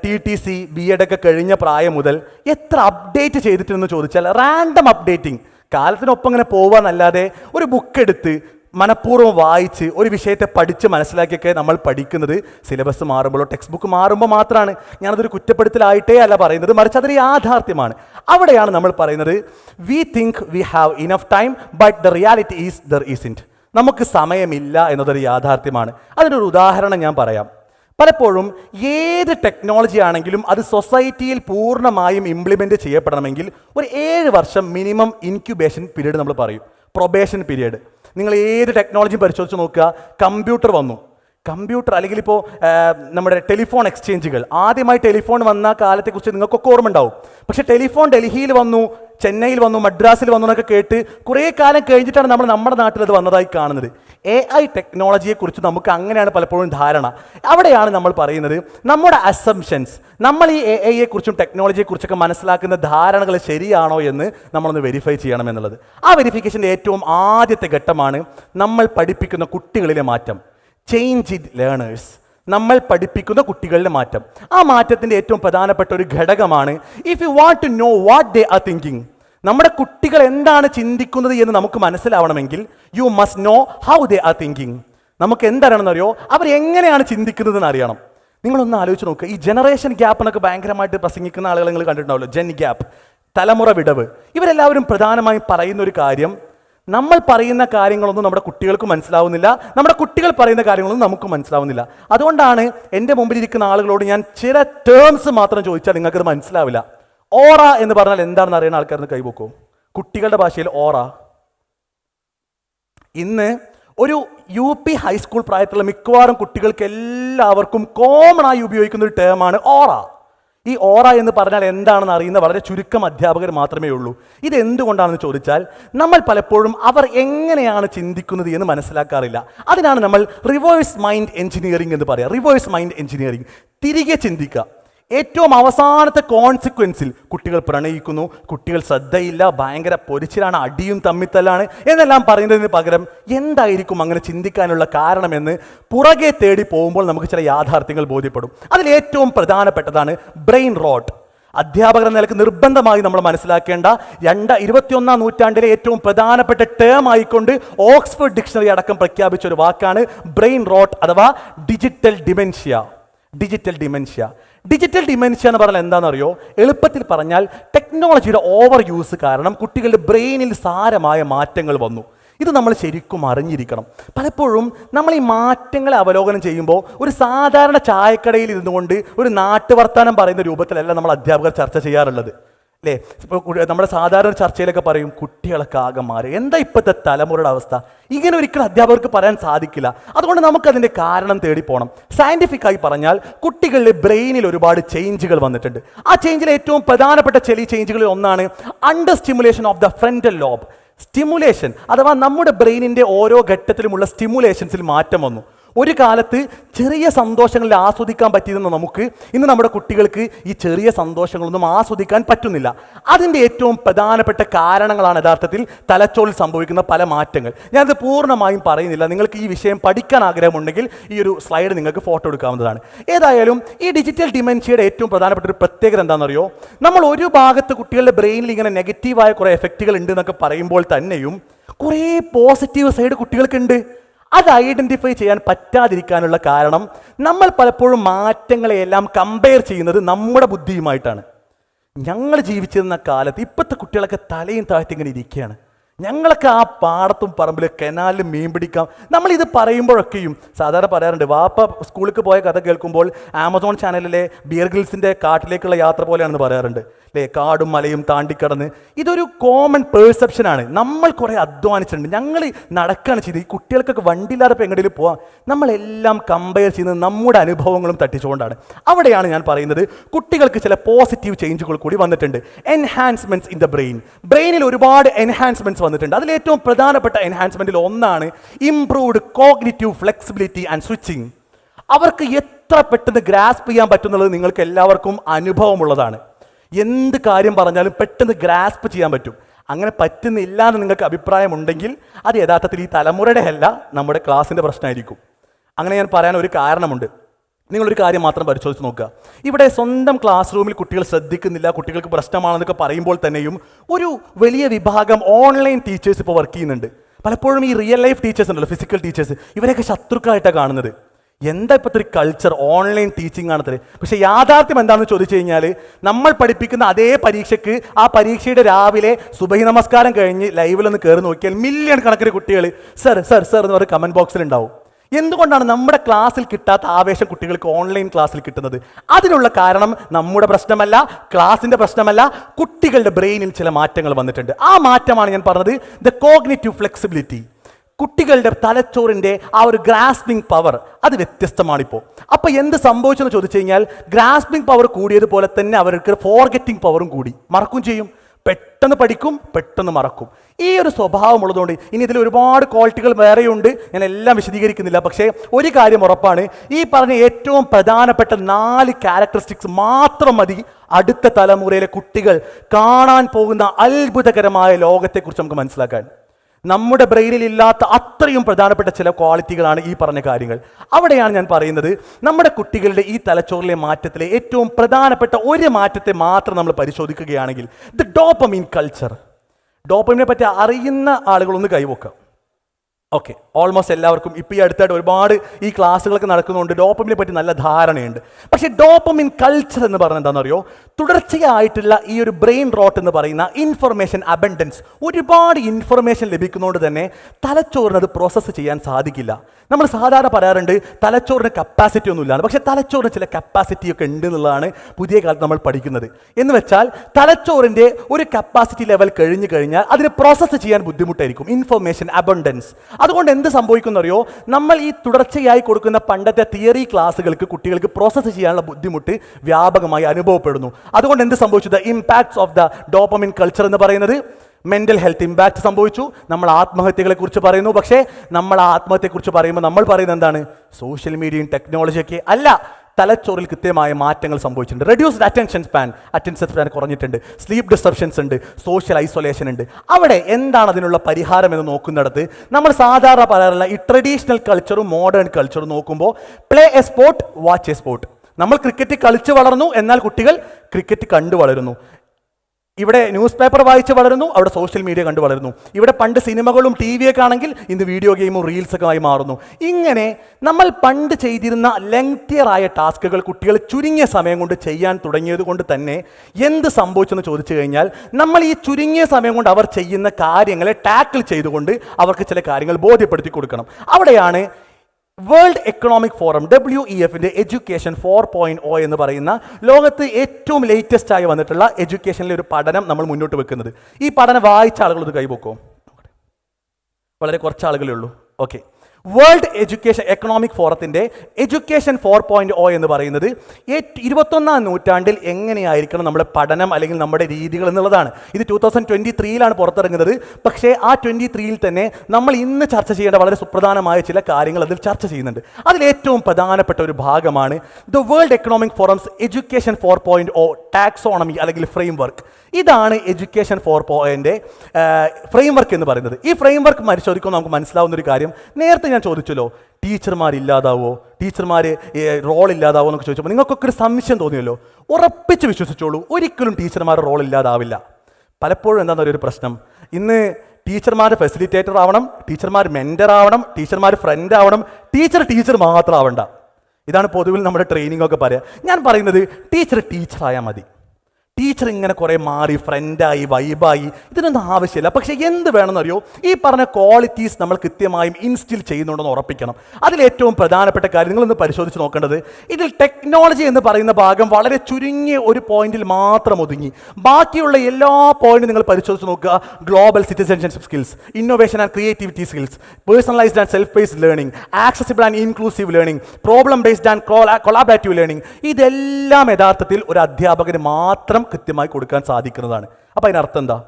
T T C B Ed ഒക്കെ കഴിഞ്ഞ പ്രായം മുതൽ എത്ര അപ്ഡേറ്റ് ചെയ്തിട്ടുണ്ടെന്ന് ചോദിച്ചാൽ റാൻഡം അപ്ഡേറ്റിംഗ് കാലത്തിനൊപ്പം ഇങ്ങനെ പോവാന്നല്ലാതെ ഒരു ബുക്ക് എടുത്ത് മനഃപൂർവം വായിച്ച് ഒരു വിഷയത്തെ പഠിച്ച് മനസ്സിലാക്കിയൊക്കെ നമ്മൾ പഠിക്കുന്നത് സിലബസ് മാറുമ്പോഴോ ടെക്സ്റ്റ് ബുക്ക് മാറുമ്പോൾ മാത്രമാണ്. ഞാനതൊരു കുറ്റപ്പെടുത്തലായിട്ടേ അല്ല പറയുന്നത് മറിച്ച് അതൊരു യാഥാർത്ഥ്യമാണ്. അവിടെയാണ് നമ്മൾ പറയുന്നത് we think we have enough time but the reality is there isn't നമുക്ക് സമയമില്ല എന്നതൊരു യാഥാർത്ഥ്യമാണ്. അതിനൊരു ഉദാഹരണം ഞാൻ പറയാം. പലപ്പോഴും ഏത് ടെക്നോളജി ആണെങ്കിലും അത് സൊസൈറ്റിയിൽ പൂർണമായും ഇംപ്ലിമെന്റ് ചെയ്യപ്പെടണമെങ്കിൽ ഒരു ഏഴ് വർഷം മിനിമം ഇൻക്യുബേഷൻ പീരീഡ് നമ്മൾ പറയും. പ്രൊബേഷൻ പീരീഡ് നിങ്ങൾ ഏത് ടെക്നോളജി പരിശോധിച്ച് നോക്കുക കമ്പ്യൂട്ടർ വന്നു. കമ്പ്യൂട്ടർ അല്ലെങ്കിൽ ഇപ്പോൾ നമ്മുടെ ടെലിഫോൺ എക്സ്ചേഞ്ചുകൾ. ആദ്യമായി ടെലിഫോൺ വന്ന കാലത്തെക്കുറിച്ച് നിങ്ങൾക്കൊക്കെ ഓർമ്മ ഉണ്ടാവും പക്ഷേ ടെലിഫോൺ ഡൽഹിയിൽ വന്നു ചെന്നൈയിൽ വന്നു മദ്രാസിൽ വന്നു എന്നൊക്കെ കേട്ട് കുറേ കാലം കഴിഞ്ഞിട്ടാണ് നമ്മൾ നമ്മുടെ നാട്ടിൽ അത് വന്നതായി കാണുന്നത്. എ ഐ ടെക്നോളജിയെക്കുറിച്ച് നമുക്ക് അങ്ങനെയാണ് പലപ്പോഴും ധാരണ. അവിടെയാണ് നമ്മൾ പറയുന്നത് നമ്മുടെ അസംഷൻസ് നമ്മൾ ഈ എ ഐയെക്കുറിച്ചും ടെക്നോളജിയെക്കുറിച്ചൊക്കെ മനസ്സിലാക്കുന്ന ധാരണകൾ ശരിയാണോ എന്ന് നമ്മളൊന്ന് വെരിഫൈ ചെയ്യണം എന്നുള്ളത്. ആ വെരിഫിക്കേഷന്റെ ഏറ്റവും ആദ്യത്തെ ഘട്ടമാണ് നമ്മൾ പഠിപ്പിക്കുന്ന കുട്ടികളിലെ മാറ്റം. ചേഞ്ച് ഇൻ ലേണേഴ്സ് നമ്മൾ പഠിപ്പിക്കുന്ന കുട്ടികളുടെ മാറ്റം. ആ മാറ്റത്തിന്റെ ഏറ്റവും പ്രധാനപ്പെട്ട ഒരു ഘടകമാണ് if you want to know what they are thinking നമ്മുടെ കുട്ടികൾ എന്താണ് ചിന്തിക്കുന്നത് എന്ന് നമുക്ക് മനസ്സിലാവണമെങ്കിൽ you must know how they are thinking നമുക്ക് എന്തറിയണമെന്നറിയോ അവർ എങ്ങനെയാണ് ചിന്തിക്കുന്നതെന്ന് അറിയണം. നിങ്ങളൊന്ന് ആലോചിച്ച് നോക്കുക ഈ ജനറേഷൻ ഗ്യാപ്പ് എന്നൊക്കെ ഭയങ്കരമായിട്ട് പ്രസംഗിക്കുന്ന ആളുകൾ നിങ്ങൾ കണ്ടിട്ടുണ്ടാവല്ലോ ജെൻ ഗ്യാപ്പ് തലമുറ വിടവ്. ഇവരെല്ലാവരും പ്രധാനമായും പറയുന്ന ഒരു കാര്യം നമ്മൾ പറയുന്ന കാര്യങ്ങളൊന്നും നമ്മുടെ കുട്ടികൾക്ക് മനസ്സിലാവുന്നില്ല. നമ്മുടെ കുട്ടികൾ പറയുന്ന കാര്യങ്ങളൊന്നും നമുക്ക് മനസ്സിലാവുന്നില്ല. അതുകൊണ്ടാണ് എന്റെ മുമ്പിൽ ഇരിക്കുന്ന ആളുകളോട് ഞാൻ ചില ടേംസ് മാത്രം ചോദിച്ചാൽ നിങ്ങൾക്കത് മനസ്സിലാവില്ല. ഓറ എന്ന് പറഞ്ഞാൽ എന്താണെന്ന് അറിയുന്ന ആൾക്കാരൊന്ന് കൈപോക്കും കുട്ടികളുടെ ഭാഷയിൽ ഓറ. ഇന്ന് ഒരു യു പി ഹൈസ്കൂൾ പ്രായത്തിലുള്ള മിക്കവാറും കുട്ടികൾക്ക് എല്ലാവർക്കും കോമൺ ആയി ഉപയോഗിക്കുന്ന ഒരു ടേമാണ് ഓറ. ഈ ഓറ എന്ന് പറഞ്ഞാൽ എന്താണെന്ന് അറിയുന്ന വളരെ ചുരുക്കം അധ്യാപകർ മാത്രമേ ഉള്ളൂ. ഇത് എന്തുകൊണ്ടാണെന്ന് ചോദിച്ചാൽ നമ്മൾ പലപ്പോഴും അവർ എങ്ങനെയാണ് ചിന്തിക്കുന്നത് എന്ന് മനസ്സിലാക്കാറില്ല. അതിനാണ് നമ്മൾ റിവേഴ്സ് മൈൻഡ് എഞ്ചിനീയറിംഗ് എന്ന് പറയുക റിവേഴ്സ് മൈൻഡ് എഞ്ചിനീയറിംഗ് തിരികെ ചിന്തിക്കുക. ഏറ്റവും അവസാനത്തെ കോൺസിക്വൻസിൽ കുട്ടികൾ പ്രണയിക്കുന്നു കുട്ടികൾ ശ്രദ്ധയില്ല ഭയങ്കര പൊരിച്ചിലാണ് അടിയും തമ്മിത്തല്ലാണ് എന്നെല്ലാം പറയുന്നതിന് പകരം എന്തായിരിക്കും അങ്ങനെ ചിന്തിക്കാനുള്ള കാരണമെന്ന് പുറകെ തേടി പോകുമ്പോൾ നമുക്ക് ചില യാഥാർത്ഥ്യങ്ങൾ ബോധ്യപ്പെടും. അതിൽ ഏറ്റവും പ്രധാനപ്പെട്ടതാണ് ബ്രെയിൻ റോട്ട് അധ്യാപകർ നിലയ്ക്ക് നിർബന്ധമായി നമ്മൾ മനസ്സിലാക്കേണ്ട രണ്ട് ഇരുപത്തിയൊന്നാം നൂറ്റാണ്ടിലെ ഏറ്റവും പ്രധാനപ്പെട്ട ടേം ആയിക്കൊണ്ട് ഓക്സ്ഫോർഡ് ഡിക്ഷണറി അടക്കം പ്രഖ്യാപിച്ച ഒരു വാക്കാണ് ബ്രെയിൻ റോട്ട് അഥവാ digital dementia digital dementia digital dementia എന്ന് പറഞ്ഞാൽ എന്താണെന്നറിയോ? എളുപ്പത്തിൽ പറഞ്ഞാൽ ടെക്നോളജിയുടെ ഓവർ യൂസ് കാരണം കുട്ടികളുടെ ബ്രെയിനിൽ സാരമായ മാറ്റങ്ങൾ വന്നു. ഇത് നമ്മൾ ശരിക്കും അറിഞ്ഞിരിക്കണം. പലപ്പോഴും നമ്മൾ ഈ മാറ്റങ്ങളെ അവലോകനം ചെയ്യുമ്പോൾ ഒരു സാധാരണ ചായക്കടയിൽ ഇരുന്നുകൊണ്ട് ഒരു നാട്ടുവർത്താനം പറയുന്ന രൂപത്തിലല്ല നമ്മൾ അധ്യാപകർ ചർച്ച ചെയ്യാറുള്ളത്. അല്ലേ ഇപ്പോൾ നമ്മുടെ സാധാരണ ചർച്ചയിലൊക്കെ പറയും കുട്ടികളൊക്കെ ആകെ മാറി. എന്താ ഇപ്പോഴത്തെ തലമുറയുടെ അവസ്ഥ? ഇങ്ങനെ ഒരിക്കലും അധ്യാപകർക്ക് പറയാൻ സാധിക്കില്ല. അതുകൊണ്ട് നമുക്കതിന്റെ കാരണം തേടി പോകണം സയന്റിഫിക് ആയി പറഞ്ഞാൽ കുട്ടികളുടെ ബ്രെയിനിൽ ഒരുപാട് ചേഞ്ചുകൾ വന്നിട്ടുണ്ട്. ആ ചേഞ്ചിലെ ഏറ്റവും പ്രധാനപ്പെട്ട ചെലി ചേഞ്ചുകളിൽ ഒന്നാണ് under stimulation of the frontal lobe stimulation അഥവാ നമ്മുടെ ബ്രെയിനിന്റെ ഓരോ ഘട്ടത്തിലുമുള്ള സ്റ്റിമുലേഷൻസിൽ മാറ്റം വന്നു. ഒരു കാലത്ത് ചെറിയ സന്തോഷങ്ങളിൽ ആസ്വദിക്കാൻ പറ്റിയിരുന്ന നമുക്ക് ഇന്ന് നമ്മുടെ കുട്ടികൾക്ക് ഈ ചെറിയ സന്തോഷങ്ങളൊന്നും ആസ്വദിക്കാൻ പറ്റുന്നില്ല. അതിന്റെ ഏറ്റവും പ്രധാനപ്പെട്ട കാരണങ്ങളാണ് യഥാർത്ഥത്തിൽ തലച്ചോറിൽ സംഭവിക്കുന്ന പല മാറ്റങ്ങൾ. ഞാനത് പൂർണമായും പറയുന്നില്ല. നിങ്ങൾക്ക് ഈ വിഷയം പഠിക്കാൻ ആഗ്രഹമുണ്ടെങ്കിൽ ഈ ഒരു സ്ലൈഡ് നിങ്ങൾക്ക് ഫോട്ടോ എടുക്കാവുന്നതാണ്. ഏതായാലും ഈ ഡിജിറ്റൽ ഡിമെൻഷ്യയുടെ ഏറ്റവും പ്രധാനപ്പെട്ട ഒരു പ്രത്യേകത എന്താണെന്നറിയോ? നമ്മൾ ഒരു ഭാഗത്ത് കുട്ടികളുടെ ബ്രെയിനിൽ ഇങ്ങനെ നെഗറ്റീവായ കുറേ എഫക്റ്റുകൾ ഉണ്ട് എന്നൊക്കെ പറയുമ്പോൾ തന്നെയും കുറേ പോസിറ്റീവ് സൈഡ് കുട്ടികൾക്കുണ്ട്. അത് ഐഡന്റിഫൈ ചെയ്യാൻ പറ്റാതിരിക്കാനുള്ള കാരണം നമ്മൾ പലപ്പോഴും മാറ്റങ്ങളെയെല്ലാം കമ്പയർ ചെയ്യുന്നത് നമ്മുടെ ബുദ്ധിയുമായിട്ടാണ്. ഞങ്ങൾ ജീവിച്ചിരുന്ന കാലത്ത് ഇപ്പോഴത്തെ കുട്ടികളൊക്കെ തലയും താഴ്ത്തി ഇങ്ങനെ ഇരിക്കുകയാണ്. ഞങ്ങളൊക്കെ ആ പാടത്തും പറമ്പിലും കനാലിലും മീൻ പിടിക്കാം. നമ്മളിത് പറയുമ്പോഴൊക്കെയും സാധാരണ പറയാറുണ്ട് വാപ്പ സ്കൂളിലേക്ക് പോയ കഥ കേൾക്കുമ്പോൾ ആമസോൺ ചാനലിലെ ബിയർ ഗിൽസിന്റെ കാട്ടിലേക്കുള്ള യാത്ര പോലെയാണെന്ന് പറയാറുണ്ട്. അല്ലേ കാടും മലയും താണ്ടിക്കടന്ന്. ഇതൊരു കോമൺ പേഴ്സെപ്ഷനാണ് നമ്മൾ കുറേ അധ്വാനിച്ചിട്ടുണ്ട്. ഞങ്ങൾ നടക്കുകയാണ് ചെയ്ത് ഈ കുട്ടികൾക്കൊക്കെ വണ്ടിയില്ലാതെ ഇപ്പോൾ എങ്ങോട്ടെങ്കിലും പോവാം. നമ്മളെല്ലാം കമ്പയർ ചെയ്യുന്നത് നമ്മുടെ അനുഭവങ്ങളും തട്ടിച്ചുകൊണ്ടാണ്. അവിടെയാണ് ഞാൻ പറയുന്നത് കുട്ടികൾക്ക് ചില പോസിറ്റീവ് ചേഞ്ചുകൾ കൂടി വന്നിട്ടുണ്ട്. എൻഹാൻസ്മെന്റ്സ് ഇൻ ദ ബ്രെയിൻ ബ്രെയിനിൽ ഒരുപാട് എൻഹാൻസ്മെന്റ്സ് വന്നിട്ടുണ്ട്. അതിൽ ഏറ്റവും പ്രധാനപ്പെട്ട എൻഹാൻസ്മെന്റിൽ ഒന്നാണ് improved cognitive flexibility and switching അവർക്ക് എത്ര പെട്ടെന്ന് ഗ്രാസ്പ് ചെയ്യാൻ പറ്റുന്നുള്ളത് നിങ്ങൾക്ക് എല്ലാവർക്കും അനുഭവമുള്ളതാണ്. എന്ത് കാര്യം പറഞ്ഞാലും പെട്ടെന്ന് ഗ്രാസ്പ് ചെയ്യാൻ പറ്റും. അങ്ങനെ പറ്റുന്നില്ല എന്ന് നിങ്ങൾക്ക് അഭിപ്രായമുണ്ടെങ്കിൽ അത് യഥാർത്ഥത്തിൽ ഈ തലമുറയുടെ അല്ല നമ്മുടെ ക്ലാസ്സിന്റെ പ്രശ്നമായിരിക്കും. അങ്ങനെ ഞാൻ പറയാൻ ഒരു കാരണമുണ്ട്. നിങ്ങളൊരു കാര്യം മാത്രം പരിശോധിച്ച് നോക്കുക. ഇവിടെ സ്വന്തം ക്ലാസ് റൂമിൽ കുട്ടികൾ ശ്രദ്ധിക്കുന്നില്ല കുട്ടികൾക്ക് പ്രശ്നമാണെന്നൊക്കെ പറയുമ്പോൾ തന്നെയും ഒരു വലിയ വിഭാഗം ഓൺലൈൻ ടീച്ചേഴ്സ് ഇപ്പോൾ വർക്ക് ചെയ്യുന്നുണ്ട്. പലപ്പോഴും ഈ റിയൽ ലൈഫ് ടീച്ചേഴ്സ് ഉണ്ടല്ലോ ഫിസിക്കൽ ടീച്ചേഴ്സ് ഇവരെയൊക്കെ ശത്രുക്കളായിട്ടാണ് കാണുന്നത്. എന്താ ഇപ്പോഴത്തെ ഒരു കൾച്ചർ ഓൺലൈൻ ടീച്ചിങ് ആണത്രേ പക്ഷേ യാഥാർത്ഥ്യം എന്താണെന്ന് ചോദിച്ചു കഴിഞ്ഞാൽ നമ്മൾ പഠിപ്പിക്കുന്ന അതേ പരീക്ഷയ്ക്ക് ആ പരീക്ഷയുടെ രാവിലെ സുബഹി നമസ്കാരം കഴിഞ്ഞ് ലൈവിലൊന്ന് കയറി നോക്കിയാൽ മില്യൺ കണക്കിന് കുട്ടികൾ സർ സർ സർ എന്ന് പറഞ്ഞ കമന്റ് ബോക്സിൽ ഉണ്ടാവും. എന്തുകൊണ്ടാണ് നമ്മുടെ ക്ലാസ്സിൽ കിട്ടാത്ത ആവേശം കുട്ടികൾക്ക് ഓൺലൈൻ ക്ലാസ്സിൽ കിട്ടുന്നത്? അതിനുള്ള കാരണം നമ്മുടെ പ്രശ്നമല്ല ക്ലാസിന്റെ പ്രശ്നമല്ല കുട്ടികളുടെ ബ്രെയിനിൽ ചില മാറ്റങ്ങൾ വന്നിട്ടുണ്ട്. ആ മാറ്റമാണ് ഞാൻ പറഞ്ഞത് ദ കോഗ്നേറ്റീവ് ഫ്ലെക്സിബിലിറ്റി കുട്ടികളുടെ തലച്ചോറിന്റെ ആ ഒരു ഗ്രാസ്പിംഗ് പവർ അത് വ്യത്യസ്തമാണിപ്പോൾ അപ്പോൾ എന്ത് സംഭവിച്ചെന്ന് ചോദിച്ചു കഴിഞ്ഞാൽ ഗ്രാസ്പിംഗ് പവർ കൂടിയതുപോലെ തന്നെ അവർക്ക് ഫോർഗെറ്റിംഗ് പവറും കൂടി. മറക്കും ചെയ്യും. പെട്ടെന്ന് പഠിക്കും പെട്ടെന്ന് മറക്കും. ഈ ഒരു സ്വഭാവം ഉള്ളതുകൊണ്ട് ഇനി ഇതിൽ ഒരുപാട് ക്വാളിറ്റികൾ വേറെയുണ്ട്. ഞാൻ എല്ലാം വിശദീകരിക്കുന്നില്ല. പക്ഷേ ഒരു കാര്യം ഉറപ്പാണ്. ഈ പറഞ്ഞ ഏറ്റവും പ്രധാനപ്പെട്ട നാല് ക്യാരക്ടറിസ്റ്റിക്സ് മാത്രം മതി അടുത്ത തലമുറയിലെ കുട്ടികൾ കാണാൻ പോകുന്ന അത്ഭുതകരമായ ലോകത്തെക്കുറിച്ച് നമുക്ക് മനസ്സിലാക്കാൻ. നമ്മുടെ ബ്രെയിനിൽ ഇല്ലാത്ത അത്രയും പ്രധാനപ്പെട്ട ചില ക്വാളിറ്റികളാണ് ഈ പറഞ്ഞ കാര്യങ്ങൾ. അവിടെയാണ് ഞാൻ പറയുന്നത് നമ്മുടെ കുട്ടികളുടെ ഈ തലച്ചോറിലെ മാറ്റത്തിലെ ഏറ്റവും പ്രധാനപ്പെട്ട ഒരു മാറ്റത്തെ മാത്രം നമ്മൾ പരിശോധിക്കുകയാണെങ്കിൽ ദ ഡോപ്പമീൻ കൾച്ചർ ഡോപ്പമീനെ പറ്റി അറിയുന്ന ആളുകളൊന്ന് കൈവക്കാം ഓക്കെ ഓൾമോസ്റ്റ് എല്ലാവർക്കും ഇപ്പോൾ ഈ അടുത്തായിട്ട് ഒരുപാട് ഈ ക്ലാസ്സുകളൊക്കെ നടക്കുന്നുണ്ട്. ഡോപ്പമിനെ പറ്റി നല്ല ധാരണയുണ്ട്. പക്ഷേ ഡോപ്പമിൻ കൾച്ചർ എന്ന് പറഞ്ഞാൽ എന്താണെന്നറിയോ? തുടർച്ചയായിട്ടുള്ള ഈ ഒരു ബ്രെയിൻ റോട്ട് എന്ന് പറയുന്ന ഇൻഫർമേഷൻ അബൻഡൻസ് ഒരുപാട് ഇൻഫർമേഷൻ ലഭിക്കുന്നതുകൊണ്ട് തന്നെ തലച്ചോറിന് അത് പ്രോസസ്സ് ചെയ്യാൻ സാധിക്കില്ല. നമ്മൾ സാധാരണ പറയാറുണ്ട് തലച്ചോറിന് കപ്പാസിറ്റി ഒന്നുമില്ല പക്ഷേ തലച്ചോറിന് ചില കപ്പാസിറ്റിയൊക്കെ ഉണ്ട് എന്നുള്ളതാണ് പുതിയ കാലത്ത് നമ്മൾ പഠിക്കുന്നത്. എന്ന് വെച്ചാൽ തലച്ചോറിന്റെ ഒരു കപ്പാസിറ്റി ലെവൽ കഴിഞ്ഞു കഴിഞ്ഞാൽ അതിന് പ്രോസസ്സ് ചെയ്യാൻ ബുദ്ധിമുട്ടായിരിക്കും. ഇൻഫർമേഷൻ അബണ്ടൻസ് അതുകൊണ്ട് എന്ത് സംഭവിക്കുന്നറിയോ? നമ്മൾ ഈ തുടർച്ചയായി കൊടുക്കുന്ന പണ്ടത്തെ തിയറി ക്ലാസ്സുകൾക്ക് കുട്ടികൾക്ക് പ്രോസസ്സ് ചെയ്യാനുള്ള ബുദ്ധിമുട്ട് വ്യാപകമായി അനുഭവപ്പെടുന്നു. അതുകൊണ്ട് എന്ത് സംഭവിച്ചു the impacts of the dopamine culture എന്ന് പറയുന്നത് മെന്റൽ ഹെൽത്ത് ഇമ്പാക്റ്റ് സംഭവിച്ചു. നമ്മൾ ആത്മഹത്യകളെക്കുറിച്ച് പറയുന്നു. പക്ഷേ നമ്മൾ ആത്മഹത്യയെക്കുറിച്ച് പറയുമ്പോൾ നമ്മൾ പറയുന്നത് എന്താണ്? സോഷ്യൽ മീഡിയയും ടെക്നോളജിയൊക്കെ അല്ല. തലച്ചോറിൽ കൃത്യമായ മാറ്റങ്ങൾ സംഭവിച്ചിട്ടുണ്ട്. Reduced attention span attention span കുറഞ്ഞിട്ടുണ്ട്. സ്ലീപ്പ് ഡിസ്റ്റർബൻസ് ഉണ്ട്. സോഷ്യൽ ഐസൊലേഷൻ ഉണ്ട്. അവിടെ എന്താണ് അതിനുള്ള പരിഹാരം എന്ന് നോക്കുന്നിടത്ത് നമ്മൾ സാധാരണ പറയാറുള്ള ഈ ട്രഡീഷണൽ കൾച്ചറും മോഡേൺ കൾച്ചറും നോക്കുമ്പോൾ play a sport watch a sport നമ്മൾ ക്രിക്കറ്റ് കളിച്ചു വളർന്നു എന്നാൽ കുട്ടികൾ ക്രിക്കറ്റ് കണ്ടു വളരുന്നു. ഇവിടെ ന്യൂസ് പേപ്പർ വായിച്ച് വളരുന്നു അവിടെ സോഷ്യൽ മീഡിയ കണ്ടു വളരുന്നു. ഇവിടെ പണ്ട് സിനിമകളും ടി വിയൊക്കെ ആണെങ്കിൽ ഇന്ന് വീഡിയോ ഗെയിമും റീൽസൊക്കെ ആയി മാറുന്നു. ഇങ്ങനെ നമ്മൾ പണ്ട് ചെയ്തിരുന്ന ലെങ്തിയറായ ടാസ്കുകൾ കുട്ടികൾ ചുരുങ്ങിയ സമയം കൊണ്ട് ചെയ്യാൻ തുടങ്ങിയത് കൊണ്ട് തന്നെ എന്ത് സംഭവിച്ചെന്ന് ചോദിച്ചു കഴിഞ്ഞാൽ നമ്മൾ ഈ ചുരുങ്ങിയ സമയം കൊണ്ട് അവർ ചെയ്യുന്ന കാര്യങ്ങളെ ടാക്കിൾ ചെയ്തുകൊണ്ട് അവർക്ക് ചില കാര്യങ്ങൾ ബോധ്യപ്പെടുത്തി കൊടുക്കണം. അവിടെയാണ് world economic forum W E എഫിന്റെ എഡ്യൂക്കേഷൻ ഫോർ പോയിന്റ് ഒ എന്ന് പറയുന്ന ലോകത്ത് ഏറ്റവും ലേറ്റസ്റ്റ് ആയി വന്നിട്ടുള്ള എഡ്യൂക്കേഷനിലെ ഒരു പഠനം നമ്മൾ മുന്നോട്ട് വെക്കുന്നത്. ഈ പഠനം വായിച്ച ആളുകൾ ഇത് കൈപോക്കോ വളരെ കുറച്ച് ആളുകളേ ഉള്ളൂ. ഓക്കെ വേൾഡ് എഡ്യൂക്കേഷൻ എക്കണോമിക് ഫോറത്തിന്റെ എഡ്യൂക്കേഷൻ ഫോർ പോയിന്റ് ഒ എന്ന് പറയുന്നത് ഇരുപത്തൊന്നാം നൂറ്റാണ്ടിൽ എങ്ങനെയായിരിക്കണം നമ്മുടെ പഠനം അല്ലെങ്കിൽ നമ്മുടെ രീതികൾ എന്നുള്ളതാണ്. ഇത് ടൂ തൗസൻഡ് ട്വന്റി ത്രീയിലാണ് പുറത്തിറങ്ങുന്നത്. പക്ഷേ ആ ട്വന്റി ത്രീയിൽ തന്നെ നമ്മൾ ഇന്ന് ചർച്ച ചെയ്യേണ്ട വളരെ സുപ്രധാനമായ ചില കാര്യങ്ങൾ അതിൽ ചർച്ച ചെയ്യുന്നുണ്ട്. അതിൽ ഏറ്റവും പ്രധാനപ്പെട്ട ഒരു ഭാഗമാണ് the world economic forums education four point O taxonomy അല്ലെങ്കിൽ ഫ്രെയിം വർക്ക് ഇതാണ് എഡ്യൂക്കേഷൻ ഫോർ പോയിന്റെ ഫ്രെയിം വർക്ക് എന്ന് പറയുന്നത്. ഈ ഫ്രെയിം വർക്ക് പരിശോധിക്കുമ്പോൾ നമുക്ക് മനസ്സിലാവുന്ന ഒരു കാര്യം. നേരത്തെ ഞാൻ ചോദിച്ചല്ലോ ടീച്ചർമാർ ഇല്ലാതാവോ? ടീച്ചർമാർ റോൾ ഇല്ലാതാവോ എന്നൊക്കെ ചോദിച്ചപ്പോൾ നിങ്ങൾക്കൊക്കെ ഒരു സംശയം തോന്നിയല്ലോ. ഉറപ്പിച്ച് വിശ്വസിച്ചോളൂ ഒരിക്കലും ടീച്ചർമാരുടെ റോൾ ഇല്ലാതാവില്ല. പലപ്പോഴും എന്താണെന്ന് ഒരു പ്രശ്നം? ഇന്ന് ടീച്ചർമാർ ഫെസിലിറ്റേറ്റർ ആവണം ടീച്ചർമാർ മെന്റർ ആവണം ടീച്ചർമാർ ഫ്രണ്ട് ആവണം ടീച്ചർ ടീച്ചർ മാത്രം ആവണ്ട. ഇതാണ് പൊതുവിൽ നമ്മുടെ ട്രെയിനിങ് ഒക്കെ പറയുക ഞാൻ പറയുന്നത് ടീച്ചർ ടീച്ചറായാൽ മതി. ടീച്ചർ ഇങ്ങനെ കുറേ മാറി ഫ്രണ്ടായി വൈബായി ഇതിനൊന്നും ആവശ്യമില്ല. പക്ഷേ എന്ത് വേണമെന്നറിയോ? ഈ പറഞ്ഞ ക്വാളിറ്റീസ് നമ്മൾ കൃത്യമായും ഇൻസ്റ്റിൽ ചെയ്യുന്നുണ്ടെന്ന് ഉറപ്പിക്കണം. അതിലേറ്റവും പ്രധാനപ്പെട്ട കാര്യം നിങ്ങളൊന്ന് പരിശോധിച്ച് നോക്കേണ്ടത് ഇതിൽ ടെക്നോളജി എന്ന് പറയുന്ന ഭാഗം വളരെ ചുരുങ്ങിയ ഒരു പോയിന്റിൽ മാത്രം ഒതുങ്ങി. ബാക്കിയുള്ള എല്ലാ പോയിന്റും നിങ്ങൾ പരിശോധിച്ച് നോക്കുക. Global citizenship skills innovation and creativity skills personalised and self based learning accessible and inclusive learning problem based and collaborative learning ഇതെല്ലാം യഥാർത്ഥത്തിൽ ഒരു അധ്യാപകന് മാത്രം കൃത്യമായി കൊടുക്കാൻ സാധിക്കുന്നതാണ്. അപ്പോൾ അതിനർത്ഥം എന്താ?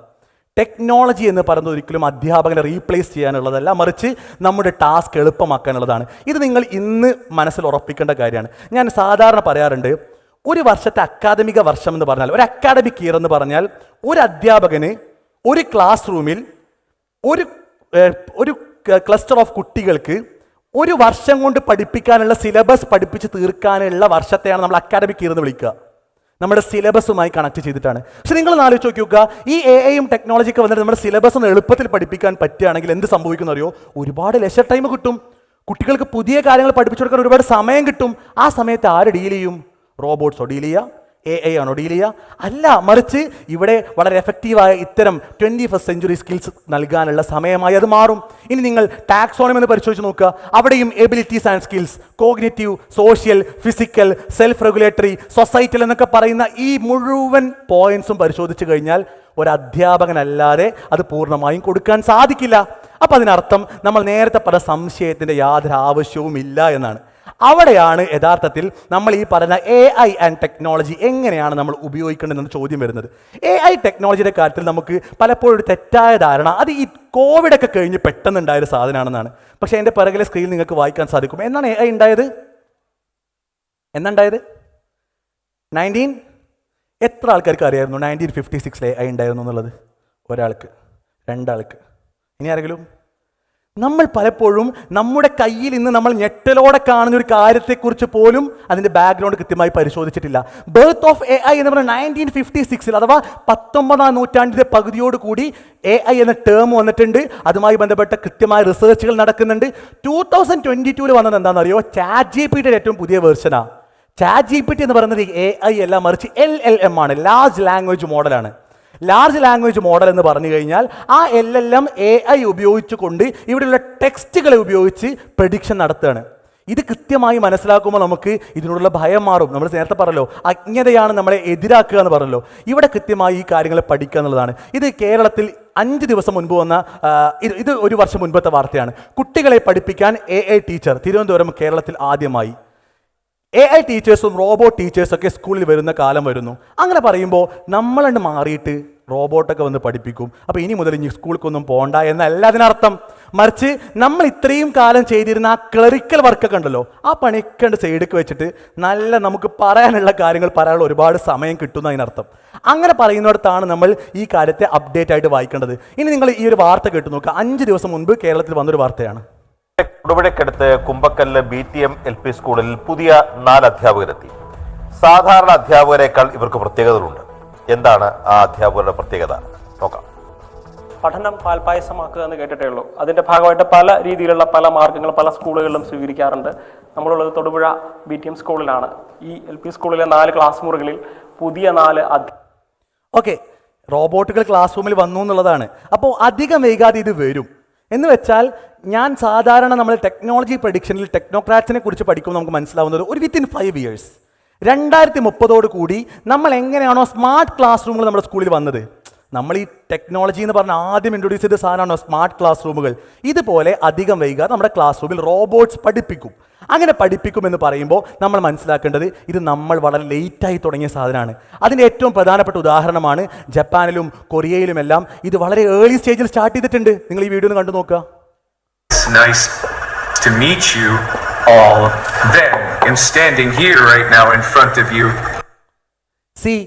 ടെക്നോളജി എന്ന് പറയുന്നത് ഒരിക്കലും അധ്യാപകനെ റീപ്ലേസ് ചെയ്യാനുള്ളതല്ല മറിച്ച് നമ്മുടെ ടാസ്ക് എളുപ്പമാക്കാനുള്ളതാണ്. ഇത് നിങ്ങൾ ഇന്ന് മനസ്സിൽ ഉറപ്പിക്കേണ്ട കാര്യമാണ്. ഞാൻ സാധാരണ പറയാറുണ്ട് ഒരു വർഷത്തെ അക്കാദമിക വർഷം എന്ന് പറഞ്ഞാൽ ഒരു അക്കാദമിക് ഇയർ എന്ന് പറഞ്ഞാൽ ഒരു അധ്യാപകന് ഒരു ക്ലാസ് റൂമിൽ ഒരു ഒരു ക്ലസ്റ്റർ ഓഫ് കുട്ടികൾക്ക് ഒരു വർഷം കൊണ്ട് പഠിപ്പിക്കാനുള്ള സിലബസ് പഠിപ്പിച്ച് തീർക്കാനുള്ള വർഷത്തെയാണ് നമ്മൾ അക്കാദമിക് ഇയർ എന്ന് വിളിക്കുക. നമ്മുടെ സിലബസുമായി കണക്ട് ചെയ്തിട്ടാണ്. പക്ഷെ നിങ്ങൾ ആലോചിച്ച് നോക്കി നോക്കുക ഈ എ ഐയും ടെക്നോളജിയൊക്കെ വന്നിട്ട് നമ്മുടെ സിലബസ് ഒന്ന് എളുപ്പത്തിൽ പഠിപ്പിക്കാൻ പറ്റുകയാണെങ്കിൽ എന്ത് സംഭവിക്കുന്നു അറിയോ ഒരുപാട് ലെഷർ ടൈം കിട്ടും. കുട്ടികൾക്ക് പുതിയ കാര്യങ്ങൾ പഠിപ്പിച്ചു കൊടുക്കാൻ ഒരുപാട് സമയം കിട്ടും. ആ സമയത്ത് ആര് ഡീൽ ചെയ്യും? റോബോട്ട്സോ ഡീൽ ചെയ്യുക എ ഐ ആണോ ഡീൽ ചെയ്യുക? അല്ല മറിച്ച് ഇവിടെ വളരെ എഫക്റ്റീവായ ഇത്തരം ട്വന്റി ഫസ്റ്റ് സെഞ്ചുറി സ്കിൽസ് നൽകാനുള്ള സമയമായി അത് മാറും. ഇനി നിങ്ങൾ ടാക്സോണമി എന്ന് പരിശോധിച്ച് നോക്കുക. അവിടെയും abilities and skills cognitive social physical self regulatory societal എന്നൊക്കെ പറയുന്ന ഈ മുഴുവൻ പോയിന്റ്സും പരിശോധിച്ച് കഴിഞ്ഞാൽ ഒരു അധ്യാപകനല്ലാതെ അത് പൂർണമായും കൊടുക്കാൻ സാധിക്കില്ല. അപ്പം അതിനർത്ഥം നമ്മൾ നേരത്തെ പറഞ്ഞ സംശയത്തിന്റെ യാതൊരു ആവശ്യവും ഇല്ല എന്നാണ്. അവിടെയാണ് യഥാർത്ഥത്തിൽ നമ്മൾ ഈ പറഞ്ഞ എ ഐ ആൻഡ് ടെക്നോളജി എങ്ങനെയാണ് നമ്മൾ ഉപയോഗിക്കേണ്ടതെന്ന് ചോദ്യം വരുന്നത്. എ ഐ ടെക്നോളജിയുടെ കാര്യത്തിൽ നമുക്ക് പലപ്പോഴും ഒരു തെറ്റായ ധാരണ. അത് ഈ കോവിഡൊക്കെ കഴിഞ്ഞ് പെട്ടെന്നുണ്ടായ ഒരു സാധനമാണെന്നാണ്. പക്ഷേ എന്റെ പിറകിലെ സ്ക്രീനിൽ നിങ്ങൾക്ക് വായിക്കാൻ സാധിക്കും. എന്നാണ് എ ഐ ഉണ്ടായത്? എന്നുണ്ടായത് നയന്റീൻ എത്ര ആൾക്കാർക്ക് അറിയായിരുന്നു? നയന്റീൻ ഫിഫ്റ്റി സിക്സിലെ ഐ ഉണ്ടായിരുന്നു എന്നുള്ളത്? ഒരാൾക്ക്. രണ്ടാൾക്ക്. ഇനി ആരെങ്കിലും? നമ്മൾ പലപ്പോഴും നമ്മുടെ കയ്യിൽ ഇന്ന് നമ്മൾ ഞെട്ടലോടെ കാണുന്ന ഒരു കാര്യത്തെക്കുറിച്ച് പോലും അതിന്റെ ബാക്ക്ഗ്രൗണ്ട് കൃത്യമായി പരിശോധിച്ചിട്ടില്ല. ബർത്ത് ഓഫ് എ ഐ എന്ന് പറഞ്ഞാൽ നയന്റീൻ ഫിഫ്റ്റി സിക്സിൽ അഥവാ പത്തൊമ്പതാം നൂറ്റാണ്ടിന്റെ പകുതിയോട് കൂടി എ ഐ എന്ന ടേം വന്നിട്ടുണ്ട്. അതുമായി ബന്ധപ്പെട്ട കൃത്യമായ റിസർച്ചുകൾ നടക്കുന്നുണ്ട്. ടൂ തൗസൻഡ് ട്വന്റി ടൂവിൽ വന്നത് എന്താണെന്ന് അറിയോ ചാറ്റ് ജി പി ടിയുടെ ഏറ്റവും പുതിയ വേർഷനാണ് ചാറ്റ് ജി പി ടി എന്ന് പറയുന്നത് എ ഐ അല്ല മറിച്ച് എൽ എൽ എം ആണ്. ലാർജ് ലാംഗ്വേജ് മോഡലാണ് ലാർജ് ലാംഗ്വേജ് മോഡൽ എന്ന് പറഞ്ഞു കഴിഞ്ഞാൽ ആ L L M A I ഉപയോഗിച്ചുകൊണ്ട് ഇവിടെയുള്ള ടെക്സ്റ്റുകളെ ഉപയോഗിച്ച് പ്രഡിക്ഷൻ നടത്തുകയാണ്. ഇത് കൃത്യമായി മനസ്സിലാക്കുമ്പോൾ നമുക്ക് ഇതിനോടുള്ള ഭയം മാറും. നമ്മൾ നേരത്തെ പറഞ്ഞല്ലോ അജ്ഞതയാണ് നമ്മളെ എതിരാക്കുക എന്ന് പറഞ്ഞല്ലോ. ഇവിടെ കൃത്യമായി ഈ കാര്യങ്ങൾ പഠിക്കുക എന്നുള്ളതാണ്. ഇത് കേരളത്തിൽ അഞ്ച് ദിവസം മുൻപ് വന്ന ഇത് ഒരു വർഷം മുൻപത്തെ വാർത്തയാണ്. കുട്ടികളെ പഠിപ്പിക്കാൻ എ ടീച്ചർ തിരുവനന്തപുരം കേരളത്തിൽ ആദ്യമായി. എ ഐ ടീച്ചേഴ്സും റോബോട്ട് ടീച്ചേഴ്സും ഒക്കെ സ്കൂളിൽ വരുന്ന കാലം വരുന്നു. അങ്ങനെ പറയുമ്പോൾ നമ്മളണ്ട് മാറിയിട്ട് റോബോട്ടൊക്കെ വന്ന് പഠിപ്പിക്കും. അപ്പോൾ ഇനി മുതൽ ഇനി സ്കൂളിലേക്കൊന്നും പോകണ്ട എന്നല്ല അതിനർത്ഥം മറിച്ച് നമ്മൾ ഇത്രയും കാലം ചെയ്തിരുന്ന ആ ക്ലറിക്കൽ വർക്കൊക്കെ ഉണ്ടല്ലോ ആ പണിയൊക്കെ ഉണ്ട് സൈഡിലേക്ക് വെച്ചിട്ട് നല്ല നമുക്ക് പറയാനുള്ള കാര്യങ്ങൾ പറയാനുള്ള ഒരുപാട് സമയം കിട്ടുന്നു അതിനർത്ഥം. അങ്ങനെ പറയുന്നിടത്താണ് നമ്മൾ ഈ കാര്യത്തെ അപ്ഡേറ്റ് ആയിട്ട് വായിക്കേണ്ടത്. ഇനി നിങ്ങൾ ഈ ഒരു വാർത്ത കേട്ടു നോക്കുക അഞ്ച് ദിവസം മുൻപ് കേരളത്തിൽ വന്നൊരു വാർത്തയാണ്. തൊടുപുഴയ്ക്കടുത്ത് Kumbakkal B T M L P സ്കൂളിൽ പുതിയ നാല് അധ്യാപകരെത്തി സാധാരണ അധ്യാപകരെക്കാൾ ഇവർക്ക് പ്രത്യേകതകളുണ്ട്. എന്താണ് ആ അധ്യാപകരുടെ പ്രത്യേകത? നോക്കാം. പഠനം പാൽപായസമാക്കുക എന്ന് കേട്ടിട്ടേ ഉള്ളൂ. അതിന്റെ ഭാഗമായിട്ട് പല രീതിയിലുള്ള പല മാർഗങ്ങൾ പല സ്കൂളുകളിലും സ്വീകരിക്കാറുണ്ട്. നമ്മളുള്ളത് തൊടുപുഴ ബി ടി എം സ്കൂളിലാണ്. ഈ എൽ പി സ്കൂളിലെ നാല് ക്ലാസ് മുറികളിൽ പുതിയ നാല് ഓക്കെ. റോബോട്ടുകൾ ക്ലാസ് റൂമിൽ വന്നു എന്നുള്ളതാണ്. അപ്പോൾ അധികം വൈകാതെ ഇത് വരും. എന്ന് വെച്ചാൽ ഞാൻ സാധാരണ നമ്മൾ ടെക്നോളജി പ്രഡിക്ഷനിൽ ടെക്നോക്രാറ്റ്സിനെ കുറിച്ച് പഠിക്കുമ്പോൾ നമുക്ക് മനസ്സിലാവുന്നത് ഒരു വിത്തിൻ ഫൈവ് ഇയേഴ്സ് രണ്ടായിരത്തി മുപ്പതോട് കൂടി നമ്മൾ എങ്ങനെയാണോ സ്മാർട്ട് ക്ലാസ് റൂമുകൾ നമ്മുടെ സ്കൂളിൽ വന്നത്? നമ്മൾ ഈ ടെക്നോളജി എന്ന് പറഞ്ഞ ആദ്യം ഇൻട്രൊഡ്യൂസ് ചെയ്ത സാധനമാണോ സ്മാർട്ട് ക്ലാസ് റൂമുകൾ ഇതുപോലെ അധികം വൈകാതെ നമ്മുടെ ക്ലാസ് റൂമിൽ റോബോട്ട്സ് പഠിപ്പിക്കും. അങ്ങനെ പഠിപ്പിക്കുമെന്ന് പറയുമ്പോൾ നമ്മൾ മനസ്സിലാക്കേണ്ടത് ഇത് നമ്മൾ വളരെ ലേറ്റായി തുടങ്ങിയ സാധനമാണ്. അതിന്റെ ഏറ്റവും പ്രധാനപ്പെട്ട ഉദാഹരണമാണ് ജപ്പാനിലും കൊറിയയിലുമെല്ലാം ഇത് വളരെ ഏർലി സ്റ്റേജിൽ സ്റ്റാർട്ട് ചെയ്തിട്ടുണ്ട്. നിങ്ങൾ ഈ വീഡിയോ ഒന്ന് കണ്ടു നോക്കുക. Nice to meet you all. Then, and standing here right now in front of you. See,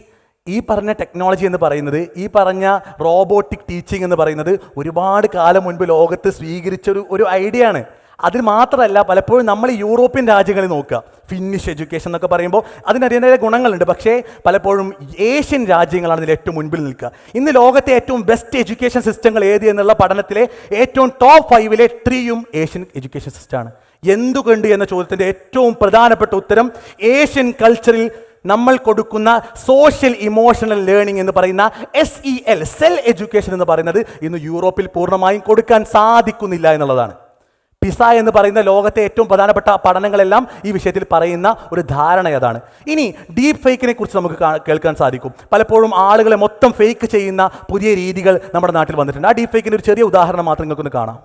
ഈ പറഞ്ഞ ടെക്നോളജി എന്ന് പറയുന്നത് ഈ പറഞ്ഞ റോബോട്ടിക് ടീച്ചിങ് എന്ന് പറയുന്നത് ഒരുപാട് കാലം മുൻപ് ലോകത്ത് സ്വീകരിച്ചൊരു ഒരു ഐഡിയ ആണ് അതിന് മാത്രമല്ല പലപ്പോഴും നമ്മൾ യൂറോപ്യൻ രാജ്യങ്ങളിൽ നോക്കുക. ഫിന്നിഷ് എഡ്യൂക്കേഷൻ എന്നൊക്കെ പറയുമ്പോൾ അതിനറിയേണ്ട ഗുണങ്ങളുണ്ട്. പക്ഷേ പലപ്പോഴും ഏഷ്യൻ രാജ്യങ്ങളാണ് ഇതിൽ ഏറ്റവും മുൻപിൽ നിൽക്കുക. ഇന്ന് ലോകത്തെ ഏറ്റവും ബെസ്റ്റ് എഡ്യൂക്കേഷൻ സിസ്റ്റങ്ങൾ ഏത് എന്നുള്ള പഠനത്തിലെ ഏറ്റവും ടോപ്പ് ഫൈവിലെ ത്രീയും ഏഷ്യൻ എഡ്യൂക്കേഷൻ സിസ്റ്റമാണ് എന്തുകൊണ്ട് എന്ന ചോദ്യത്തിന്റെ ഏറ്റവും പ്രധാനപ്പെട്ട ഉത്തരം ഏഷ്യൻ കൾച്ചറിൽ നമ്മൾ കൊടുക്കുന്ന സോഷ്യൽ ഇമോഷണൽ ലേണിംഗ് എന്ന് പറയുന്ന S E L SEL education എന്ന് പറയുന്നത് ഇന്ന് യൂറോപ്പിൽ പൂർണമായും കൊടുക്കാൻ സാധിക്കുന്നില്ല എന്നുള്ളതാണ്. പിസ എന്ന് പറയുന്ന ലോകത്തെ ഏറ്റവും പ്രധാനപ്പെട്ട പഠനങ്ങളെല്ലാം ഈ വിഷയത്തിൽ പറയുന്ന ഒരു ധാരണ അതാണ് ഇനി ഡീപ് ഫേക്കിനെ കുറിച്ച് നമുക്ക് കേൾക്കാൻ സാധിക്കും പലപ്പോഴും ആളുകളെ മൊത്തം ഫേക്ക് ചെയ്യുന്ന പുതിയ രീതികൾ നമ്മുടെ നാട്ടിൽ വന്നിട്ടുണ്ട് ആ ഡീപ് ഫേക്കിന് ഒരു ചെറിയ ഉദാഹരണം മാത്രം നിങ്ങൾക്കൊന്ന് കാണാം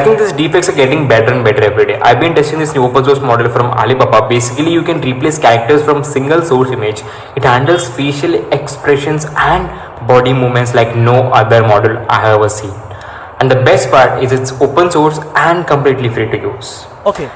think these deepfakes are getting better and better every day. I've been testing this new open source model from Alibaba. Basically, you can replace characters from single source image. It handles facial expressions and body movements like no other model I have ever seen. And the best part is it's open source and completely free to use. Okay.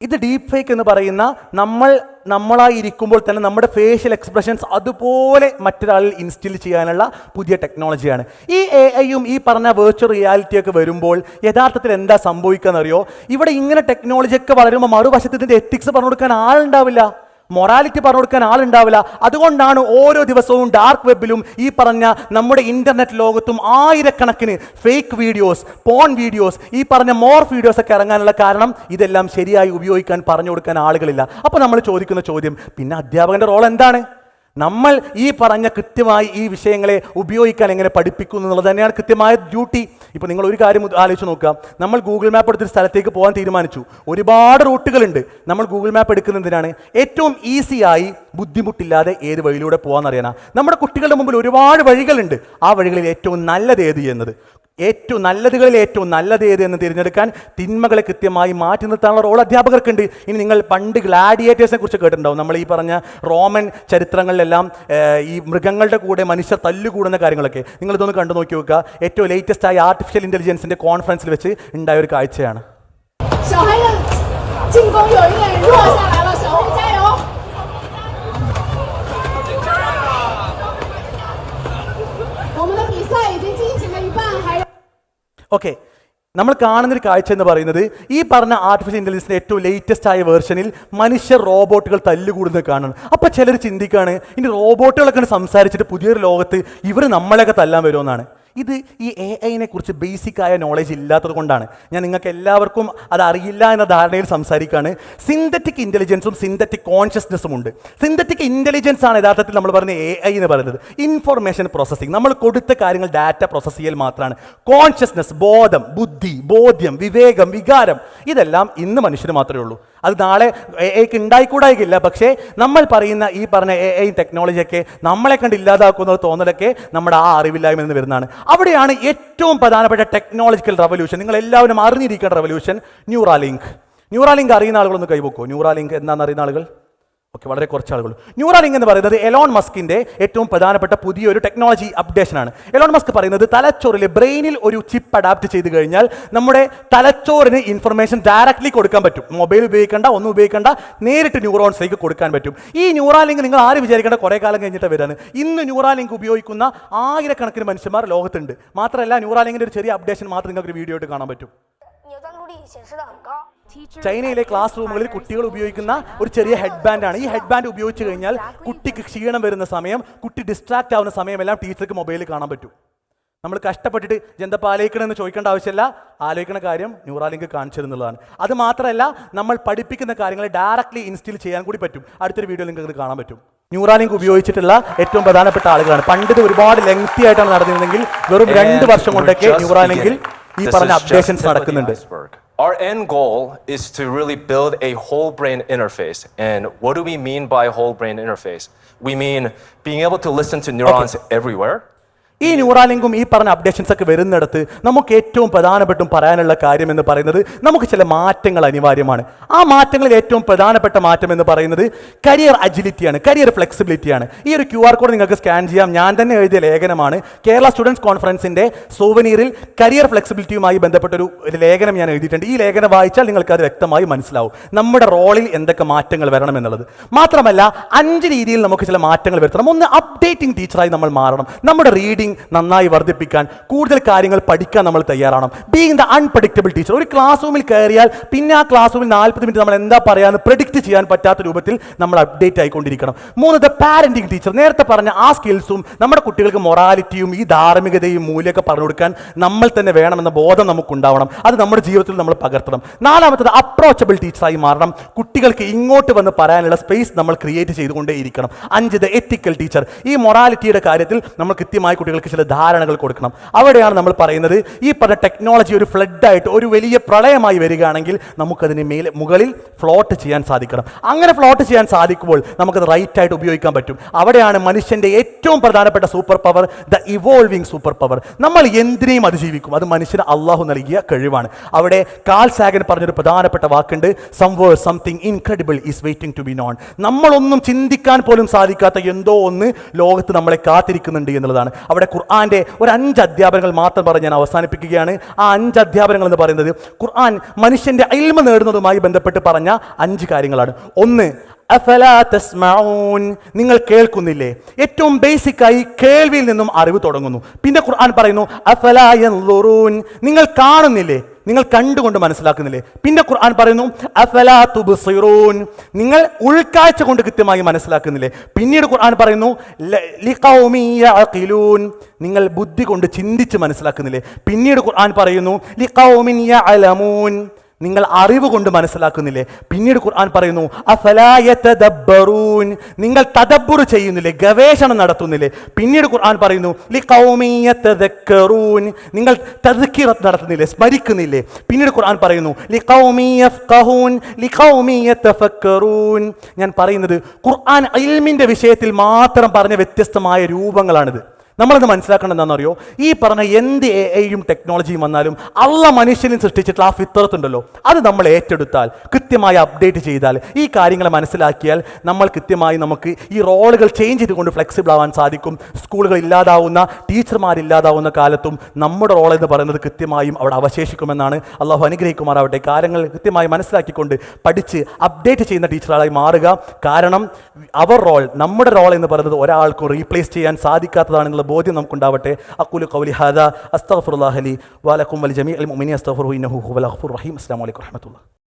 ഇത് deep fake എന്ന് പറയുന്ന നമ്മൾ നമ്മളായി ഇരിക്കുമ്പോൾ തന്നെ നമ്മുടെ facial expressions അതുപോലെ മറ്റൊരാളിൽ ഇൻസ്റ്റിൽ ചെയ്യാനുള്ള പുതിയ ടെക്നോളജിയാണ് ഈ എ ഐയും ഈ പറഞ്ഞ വെർച്വൽ റിയാലിറ്റിയൊക്കെ വരുമ്പോൾ യഥാർത്ഥത്തിൽ എന്താ സംഭവിക്കുക എന്നറിയോ ഇവിടെ ഇങ്ങനെ ടെക്നോളജിയൊക്കെ വളരുമ്പോൾ മറുവശത്ത് ഇതിന്റെ എത്തിക്സ് പറഞ്ഞു കൊടുക്കാൻ ആളുണ്ടാവില്ല മൊറാലിറ്റി പറഞ്ഞു കൊടുക്കാൻ ആളുണ്ടാവില്ല. അതുകൊണ്ടാണ് ഓരോ ദിവസവും ഡാർക്ക് വെബിലും ഈ പറഞ്ഞ നമ്മുടെ ഇന്റർനെറ്റ് ലോകത്തും ആയിരക്കണക്കിന് ഫേക്ക് വീഡിയോസ് പോൺ വീഡിയോസ് ഈ പറഞ്ഞ മോർ വീഡിയോസ് ഒക്കെ ഇറങ്ങാനുള്ള കാരണം ഇതെല്ലാം ശരിയായി ഉപയോഗിക്കാൻ പറഞ്ഞു കൊടുക്കാൻ ആളുകളില്ല. അപ്പോൾ നമ്മൾ ചോദിക്കുന്ന ചോദ്യം പിന്നെ അധ്യാപകന്റെ റോൾ എന്താണ്? നമ്മൾ ഈ പറഞ്ഞ കൃത്യമായി ഈ വിഷയങ്ങളെ ഉപയോഗിക്കാൻ എങ്ങനെ പഠിപ്പിക്കുന്നു എന്നുള്ളത് തന്നെയാണ് കൃത്യമായ ഡ്യൂട്ടി ഇപ്പോൾ നിങ്ങൾ ഒരു കാര്യം ആലോചിച്ച് നോക്കുക. നമ്മൾ ഗൂഗിൾ മാപ്പ് എടുത്തൊരു സ്ഥലത്തേക്ക് പോകാൻ തീരുമാനിച്ചു. ഒരുപാട് റൂട്ടുകളുണ്ട്. നമ്മൾ ഗൂഗിൾ മാപ്പ് എടുക്കുന്നതിനാണ് ഏറ്റവും ഈസിയായി ബുദ്ധിമുട്ടില്ലാതെ ഏത് വഴിയിലൂടെ പോകാമെന്നറിയാനാ നമ്മുടെ കുട്ടികളുടെ മുമ്പിൽ ഒരുപാട് വഴികളുണ്ട്. ആ വഴികളിൽ ഏറ്റവും നല്ലത് ഏത് ചെയ്യുന്നത് ഏറ്റവും നല്ലതുകളിൽ ഏറ്റവും നല്ലത് ഏത് എന്ന് തിരഞ്ഞെടുക്കാൻ തിന്മകളെ കൃത്യമായി മാറ്റി നിർത്താനുള്ള റോൾ അധ്യാപകർക്കുണ്ട്. ഇനി നിങ്ങൾ പണ്ട് ഗ്ലാഡിയേറ്റേഴ്സിനെ കുറിച്ച് കേട്ടിട്ടുണ്ടാവും. നമ്മൾ ഈ പറഞ്ഞ റോമൻ ചരിത്രങ്ങളിലെല്ലാം ഈ മൃഗങ്ങളുടെ കൂടെ മനുഷ്യർ തല്ലുകൂടുന്ന കാര്യങ്ങളൊക്കെ. നിങ്ങൾ ഇതൊന്ന് കണ്ടു നോക്കി നോക്കുക ഏറ്റവും ലേറ്റസ്റ്റ് ആയ ആർട്ടിഫിഷ്യൽ ഇന്റലിജൻസിന്റെ കോൺഫറൻസിൽ വെച്ച് ഉണ്ടായ ഒരു കാഴ്ചയാണ്. ഓക്കെ നമ്മൾ കാണുന്നൊരു കാഴ്ച എന്ന് പറയുന്നത് ഈ പറഞ്ഞ ആർട്ടിഫിഷ്യൽ ഇന്റലിജൻസിന്റെ ഏറ്റവും ലേറ്റസ്റ്റ് ആയ വേർഷനിൽ മനുഷ്യ റോബോട്ടുകൾ തല്ലുകൂടുന്നത് കാണണം. അപ്പൊ ചിലർ ചിന്തിക്കുകയാണ് ഇനി റോബോട്ടുകളൊക്കെ സംസാരിച്ചിട്ട് പുതിയൊരു ലോകത്ത് ഇവർ നമ്മളെയൊക്കെ തല്ലാൻ വരുമെന്നാണ്. ഇത് ഈ എ ഐനെ കുറിച്ച് ബേസിക് ആയ നോളജ് ഇല്ലാത്തത് കൊണ്ടാണ്. ഞാൻ നിങ്ങൾക്ക് എല്ലാവർക്കും അത് അറിയില്ല എന്ന ധാരണയിൽ സംസാരിക്കുകയാണ് സിന്തറ്റിക് ഇന്റലിജൻസും സിന്തറ്റിക് കോൺഷ്യസ്നെസ്സും ഉണ്ട്. സിന്തറ്റിക് ഇന്റലിജൻസ് ആണ് യഥാർത്ഥത്തിൽ നമ്മൾ പറഞ്ഞ എ ഐ എന്ന് പറയുന്നത്. ഇൻഫർമേഷൻ പ്രോസസ്സിംഗ് നമ്മൾ കൊടുത്ത കാര്യങ്ങൾ ഡാറ്റ പ്രോസസ്സ് ചെയ്യൽ മാത്രമാണ്. കോൺഷ്യസ്നെസ് ബോധം ബുദ്ധി ബോധ്യം വിവേകം വികാരം ഇതെല്ലാം ഇന്ന് മനുഷ്യന് മാത്രമേ ഉള്ളൂ. അത് നാളെ എ ഐക്ക് ഉണ്ടായിക്കൂടായില്ല പക്ഷേ നമ്മൾ പറയുന്ന ഈ പറഞ്ഞ എ ഐ ടെക്നോളജിയൊക്കെ നമ്മളെ കണ്ട് ഇല്ലാതാക്കുന്ന തോന്നലൊക്കെ നമ്മുടെ ആ അറിവില്ലായ്മ നിന്ന് വരുന്നതാണ്. അവിടെയാണ് ഏറ്റവും പ്രധാനപ്പെട്ട ടെക്നോളജിക്കൽ റവല്യൂഷൻ നിങ്ങൾ എല്ലാവരും അറിഞ്ഞിരിക്കേണ്ട റവല്യൂഷൻ ന്യൂറാലിങ്ക് ന്യൂറാലിങ്ക് അറിയുന്ന ആളുകളൊന്ന് കൈവക്കോ ന്യൂറാലിങ്ക് എന്താണെന്ന് അറിയുന്ന ആളുകൾ? ഓക്കെ വളരെ കുറച്ച് ആളുകൾ ന്യൂറാലിങ്ക് എന്ന് പറയുന്നത് എലോൺ മസ്കിന്റെ ഏറ്റവും പ്രധാനപ്പെട്ട പുതിയൊരു ടെക്നോളജി അപ്ഡേഷനാണ് എലോൺ മസ്ക് പറയുന്നത് തലച്ചോറിലെ ബ്രെയിനിൽ ഒരു ചിപ്പ് അഡാപ്റ്റ് ചെയ്ത് കഴിഞ്ഞാൽ നമ്മുടെ തലച്ചോറിന് ഇൻഫർമേഷൻ ഡയറക്റ്റ്ലി കൊടുക്കാൻ പറ്റും. മൊബൈൽ ഉപയോഗിക്കേണ്ട ഒന്നും ഉപയോഗിക്കേണ്ട നേരിട്ട് ന്യൂറോൺസിലേക്ക് കൊടുക്കാൻ പറ്റും. ഈ ന്യൂറാലിങ്ക് നിങ്ങൾ ആര് വിചാരിക്കേണ്ട കുറേ കാലം കഴിഞ്ഞിട്ട് വരാണ്. ഇന്ന് ന്യൂറാലിങ്ക് ഉപയോഗിക്കുന്ന ആയിരക്കണക്കിന് മനുഷ്യന്മാർ ലോകത്തുണ്ട്. മാത്രമല്ല ന്യൂറാലിങ്കിന്റെ ഒരു ചെറിയ അപ്ഡേഷൻ മാത്രം നിങ്ങൾക്ക് വീഡിയോ ആയിട്ട് കാണാൻ പറ്റും. ചൈനയിലെ ക്ലാസ് റൂമുകളിൽ കുട്ടികൾ ഉപയോഗിക്കുന്ന ഒരു ചെറിയ ഹെഡ് ബാൻഡ് ആണ്. ഈ ഹെഡ് ബാൻഡ് ഉപയോഗിച്ച് കഴിഞ്ഞാൽ കുട്ടിക്ക് ക്ഷീണം വരുന്ന സമയം കുട്ടി ഡിസ്ട്രാക്ട് ആവുന്ന സമയമെല്ലാം ടീച്ചർക്ക് മൊബൈലിൽ കാണാൻ പറ്റും. നമ്മൾ കഷ്ടപ്പെട്ടിട്ട് ജന്തപ്പ ആലോചിക്കണമെന്ന് ചോദിക്കേണ്ട ആവശ്യമില്ല. ആലോചിക്കുന്ന കാര്യം ന്യൂറാലിങ്ക് കാണിച്ചിരുന്നുള്ളതാണ് അത് മാത്രമല്ല നമ്മൾ പഠിപ്പിക്കുന്ന കാര്യങ്ങളെ ഡയറക്റ്റ്ലി ഇൻസ്റ്റിൽ ചെയ്യാൻ കൂടി പറ്റും. അടുത്തൊരു വീഡിയോ നിങ്ങൾക്ക് കാണാൻ പറ്റും. ന്യൂറാലിങ്ക് ഉപയോഗിച്ചിട്ടുള്ള ഏറ്റവും പ്രധാനപ്പെട്ട ആളുകളാണ്. പണ്ട് ഇത് ഒരുപാട് ലെങ്തി ആയിട്ടാണ് നടന്നിരുന്നെങ്കിൽ വെറും രണ്ട് വർഷം കൊണ്ടൊക്കെ ന്യൂറാലിങ്കിൽ ഈ പറഞ്ഞ അപ്ഡേഷൻസ് നടക്കുന്നുണ്ട്. Our end goal is to really build a whole brain interface. And what do we mean by whole brain interface? We mean being able to listen to neurons everywhere. ഈ ന്യൂറാലിങ്കും ഈ പറഞ്ഞ അപ്ഡേഷൻസ് ഒക്കെ വരുന്നിടത്ത് നമുക്ക് ഏറ്റവും പ്രധാനപ്പെട്ടും പറയാനുള്ള കാര്യം എന്ന് പറയുന്നത് നമുക്ക് ചില മാറ്റങ്ങൾ അനിവാര്യമാണ്. ആ മാറ്റങ്ങളിൽ ഏറ്റവും പ്രധാനപ്പെട്ട മാറ്റം എന്ന് പറയുന്നത് കരിയർ അജിലിറ്റിയാണ് കരിയർ ഫ്ലെക്സിബിലിറ്റിയാണ് ഈ ഒരു ക്യു ആർ കോഡ് നിങ്ങൾക്ക് സ്കാൻ ചെയ്യാം. ഞാൻ തന്നെ എഴുതിയ ലേഖനമാണ്. കേരള സ്റ്റുഡൻസ് കോൺഫറൻസിന്റെ സോവനീറിൽ കരിയർ ഫ്ലെക്സിബിലിറ്റിയുമായി ബന്ധപ്പെട്ട ഒരു ലേഖനം ഞാൻ എഴുതിയിട്ടുണ്ട്. ഈ ലേഖനം വായിച്ചാൽ നിങ്ങൾക്ക് അത് വ്യക്തമായി മനസ്സിലാവും. നമ്മുടെ റോളിൽ എന്തൊക്കെ മാറ്റങ്ങൾ വരണം എന്നുള്ളത്. മാത്രമല്ല അഞ്ച് രീതിയിൽ നമുക്ക് ചില മാറ്റങ്ങൾ വരുത്തണം. ഒന്ന് അപ്ഡേറ്റിംഗ് ടീച്ചറായി നമ്മൾ മാറണം. നമ്മുടെ റീഡിംഗ് നന്നായി വർദ്ധിപ്പിക്കാൻ കൂടുതൽ കാര്യങ്ങൾ പഠിക്കാൻ നമ്മൾ തയ്യാറാണ് ബീങ് ദ അൺപ്രഡിക്റ്റബിൾ ടീച്ചർ ഒരു ക്ലാസ് റൂമിൽ കയറിയാൽ പിന്നെ ആ ക്ലാസ് റൂമിൽ നാൽപ്പത് മിനിറ്റ് നമ്മൾ എന്താ പറയാന്ന് പ്രഡിക്റ്റ് ചെയ്യാൻ പറ്റാത്ത രൂപത്തിൽ നമ്മൾ അപ്ഡേറ്റ് ആയിക്കൊണ്ടിരിക്കണം. മൂന്ന് ദ പാരന്റിംഗ് ടീച്ചർ നേരത്തെ പറഞ്ഞ ആ സ്കിൽസും നമ്മുടെ കുട്ടികൾക്ക് മൊറാലിറ്റിയും ഈ ധാർമ്മികതയും മൂല്യമൊക്കെ പറഞ്ഞു കൊടുക്കാൻ നമ്മൾ തന്നെ വേണമെന്ന ബോധം നമുക്കുണ്ടാവണം. അത് നമ്മുടെ ജീവിതത്തിൽ നമ്മൾ പകർത്തണം. നാലാമത്തത് അപ്രോച്ചബിൾ ടീച്ചറായി മാറണം. കുട്ടികൾക്ക് ഇങ്ങോട്ട് വന്ന് പറയാനുള്ള സ്പേസ് നമ്മൾ ക്രിയേറ്റ് ചെയ്തുകൊണ്ടേയിരിക്കണം. അഞ്ച് ദ എത്തിക്കൽ ടീച്ചർ ഈ മൊറാലിറ്റിയുടെ കാര്യത്തിൽ നമ്മൾ കൃത്യമായി കുട്ടികൾക്ക് ചില ധാരണകൾ കൊടുക്കണം. അവിടെയാണ് നമ്മൾ പറയുന്നത് ഈ പറഞ്ഞ ടെക്നോളജി ഒരു ഫ്ലഡായിട്ട് ഒരു വലിയ പ്രളയമായി വരികയാണെങ്കിൽ നമുക്കതിന് മേലെ മുകളിൽ ഫ്ലോട്ട് ചെയ്യാൻ സാധിക്കണം. അങ്ങനെ ഫ്ലോട്ട് ചെയ്യാൻ സാധിക്കുമ്പോൾ നമുക്കത് റൈറ്റായിട്ട് ഉപയോഗിക്കാൻ പറ്റും. അവിടെയാണ് മനുഷ്യന്റെ ഏറ്റവും പ്രധാനപ്പെട്ട super power the evolving super power നമ്മൾ എന്തിനേയും അതിജീവിക്കും. അത് മനുഷ്യന് അള്ളാഹു നൽകിയ കഴിവാണ്. അവിടെ കാൽ സാഗൻ പറഞ്ഞൊരു പ്രധാനപ്പെട്ട വാക്കുണ്ട് somewhere something incredible is waiting to be known നമ്മളൊന്നും ചിന്തിക്കാൻ പോലും സാധിക്കാത്ത എന്തോ ഒന്ന് ലോകത്ത് നമ്മളെ കാത്തിരിക്കുന്നുണ്ട് എന്നുള്ളതാണ്. അവിടെ ഖുർആന്റെ ഒരു അഞ്ച് അധ്യാപനങ്ങൾ മാത്രം പറഞ്ഞ് ഞാൻ അവസാനിപ്പിക്കുകയാണ്. ആ അഞ്ച് അധ്യാപനങ്ങൾ എന്ന് പറയുന്നത് ഖുർആൻ മനുഷ്യന്റെ അയിൽമ നേടുന്നതുമായി ബന്ധപ്പെട്ട് പറഞ്ഞ അഞ്ച് കാര്യങ്ങളാണ്. ഒന്ന് നിങ്ങൾ കേൾക്കുന്നില്ലേ? ഏറ്റവും ബേസിക്കായി കേൾവിയിൽ നിന്നും അറിവ് തുടങ്ങുന്നു. പിന്നെ ഖുർആൻ പറയുന്നു നിങ്ങൾ കാണുന്നില്ലേ? നിങ്ങൾ കണ്ടുകൊണ്ട് മനസ്സിലാക്കുന്നില്ലേ? പിന്നെ ഖുർആൻ പറയുന്നു അഫലാ തുബ്സിറൂൻ. നിങ്ങൾ ഉൾക്കാഴ്ച കൊണ്ട് കൃത്യമായി മനസ്സിലാക്കുന്നില്ലേ? പിന്നീട് ഖുർആൻ പറയുന്നു ലിഖൗമി നിങ്ങൾ ബുദ്ധി കൊണ്ട് ചിന്തിച്ച് മനസ്സിലാക്കുന്നില്ലേ? പിന്നീട് ഖുർആൻ പറയുന്നു ലിഖൗമിൻ യഅലമൂൻ. നിങ്ങൾ അറിവ് കൊണ്ട് മനസ്സിലാക്കുന്നില്ലേ? പിന്നീട് ഖുർആൻ പറയുന്നു അഫലായതദബ്ബറൂൻ നിങ്ങൾ തദബ്ബുർ ചെയ്യുന്നില്ലേ? ഗവേഷണം നടത്തുന്നില്ലേ? പിന്നീട് ഖുർആൻ പറയുന്നു ലിഖൗമിയതദക്കറൂൻ നിങ്ങൾ തദക്കിറത്ത് നടത്തുന്നില്ലേ? സ്മരിക്കുന്നില്ലേ? പിന്നീട് ഖുർആൻ പറയുന്നു ലിഖൗമിയഫ്ഖഹൂൻ ലിഖൗമിയതഫക്കറൂൻ ഞാൻ പറയുന്നത് ഖുർആൻ ഇൽമിന്റെ വിഷയത്തിൽ മാത്രം പറഞ്ഞ വ്യത്യസ്തമായ രൂപങ്ങളാണിത്. നമ്മളത് മനസ്സിലാക്കേണ്ടത് എന്താണെന്നറിയോ? ഈ പറഞ്ഞ എന്ത് എ ഐയും ടെക്നോളജിയും വന്നാലും അള്ള മനുഷ്യനും സൃഷ്ടിച്ചിട്ടുള്ള ആ ഫിത്രത്തുണ്ടല്ലോ അത് നമ്മൾ ഏറ്റെടുത്താൽ കൃത്യമായി അപ്ഡേറ്റ് ചെയ്താൽ ഈ കാര്യങ്ങൾ മനസ്സിലാക്കിയാൽ നമ്മൾ കൃത്യമായി നമുക്ക് ഈ റോളുകൾ ചേഞ്ച് ചെയ്തുകൊണ്ട് ഫ്ലെക്സിബിൾ ആവാൻ സാധിക്കും. സ്കൂളുകൾ ഇല്ലാതാവുന്ന ടീച്ചർമാരില്ലാതാവുന്ന കാലത്തും നമ്മുടെ റോൾ എന്ന് പറയുന്നത് കൃത്യമായും അവിടെ അവശേഷിക്കുമെന്നാണ് അള്ളാഹു അനുഗ്രഹിക്കുമാറാവട്ടെ. കാര്യങ്ങൾ കൃത്യമായി മനസ്സിലാക്കിക്കൊണ്ട് പഠിച്ച് അപ്ഡേറ്റ് ചെയ്യുന്ന ടീച്ചറായി മാറുക. കാരണം അവർ റോൾ നമ്മുടെ റോൾ എന്ന് പറയുന്നത് ഒരാൾക്കും റീപ്ലേസ് ചെയ്യാൻ സാധിക്കാത്തതാണെന്നുള്ള ബോധ്യം നമുക്കുണ്ടാവട്ടെ. അക്കുലു കൗലി ഹാദ അസ്തഫുറുല്ലാഹലി വാലക്കും വലക്കും വലി ജമീഅൽ മുമിനി അസ്തഗ്ഫിറുഹു ഇന്നഹു ഹുവൽ ഗഫൂർ റഹീം. അസ്സലാമു അലൈക്കും വറഹ്മത്തുള്ളാഹി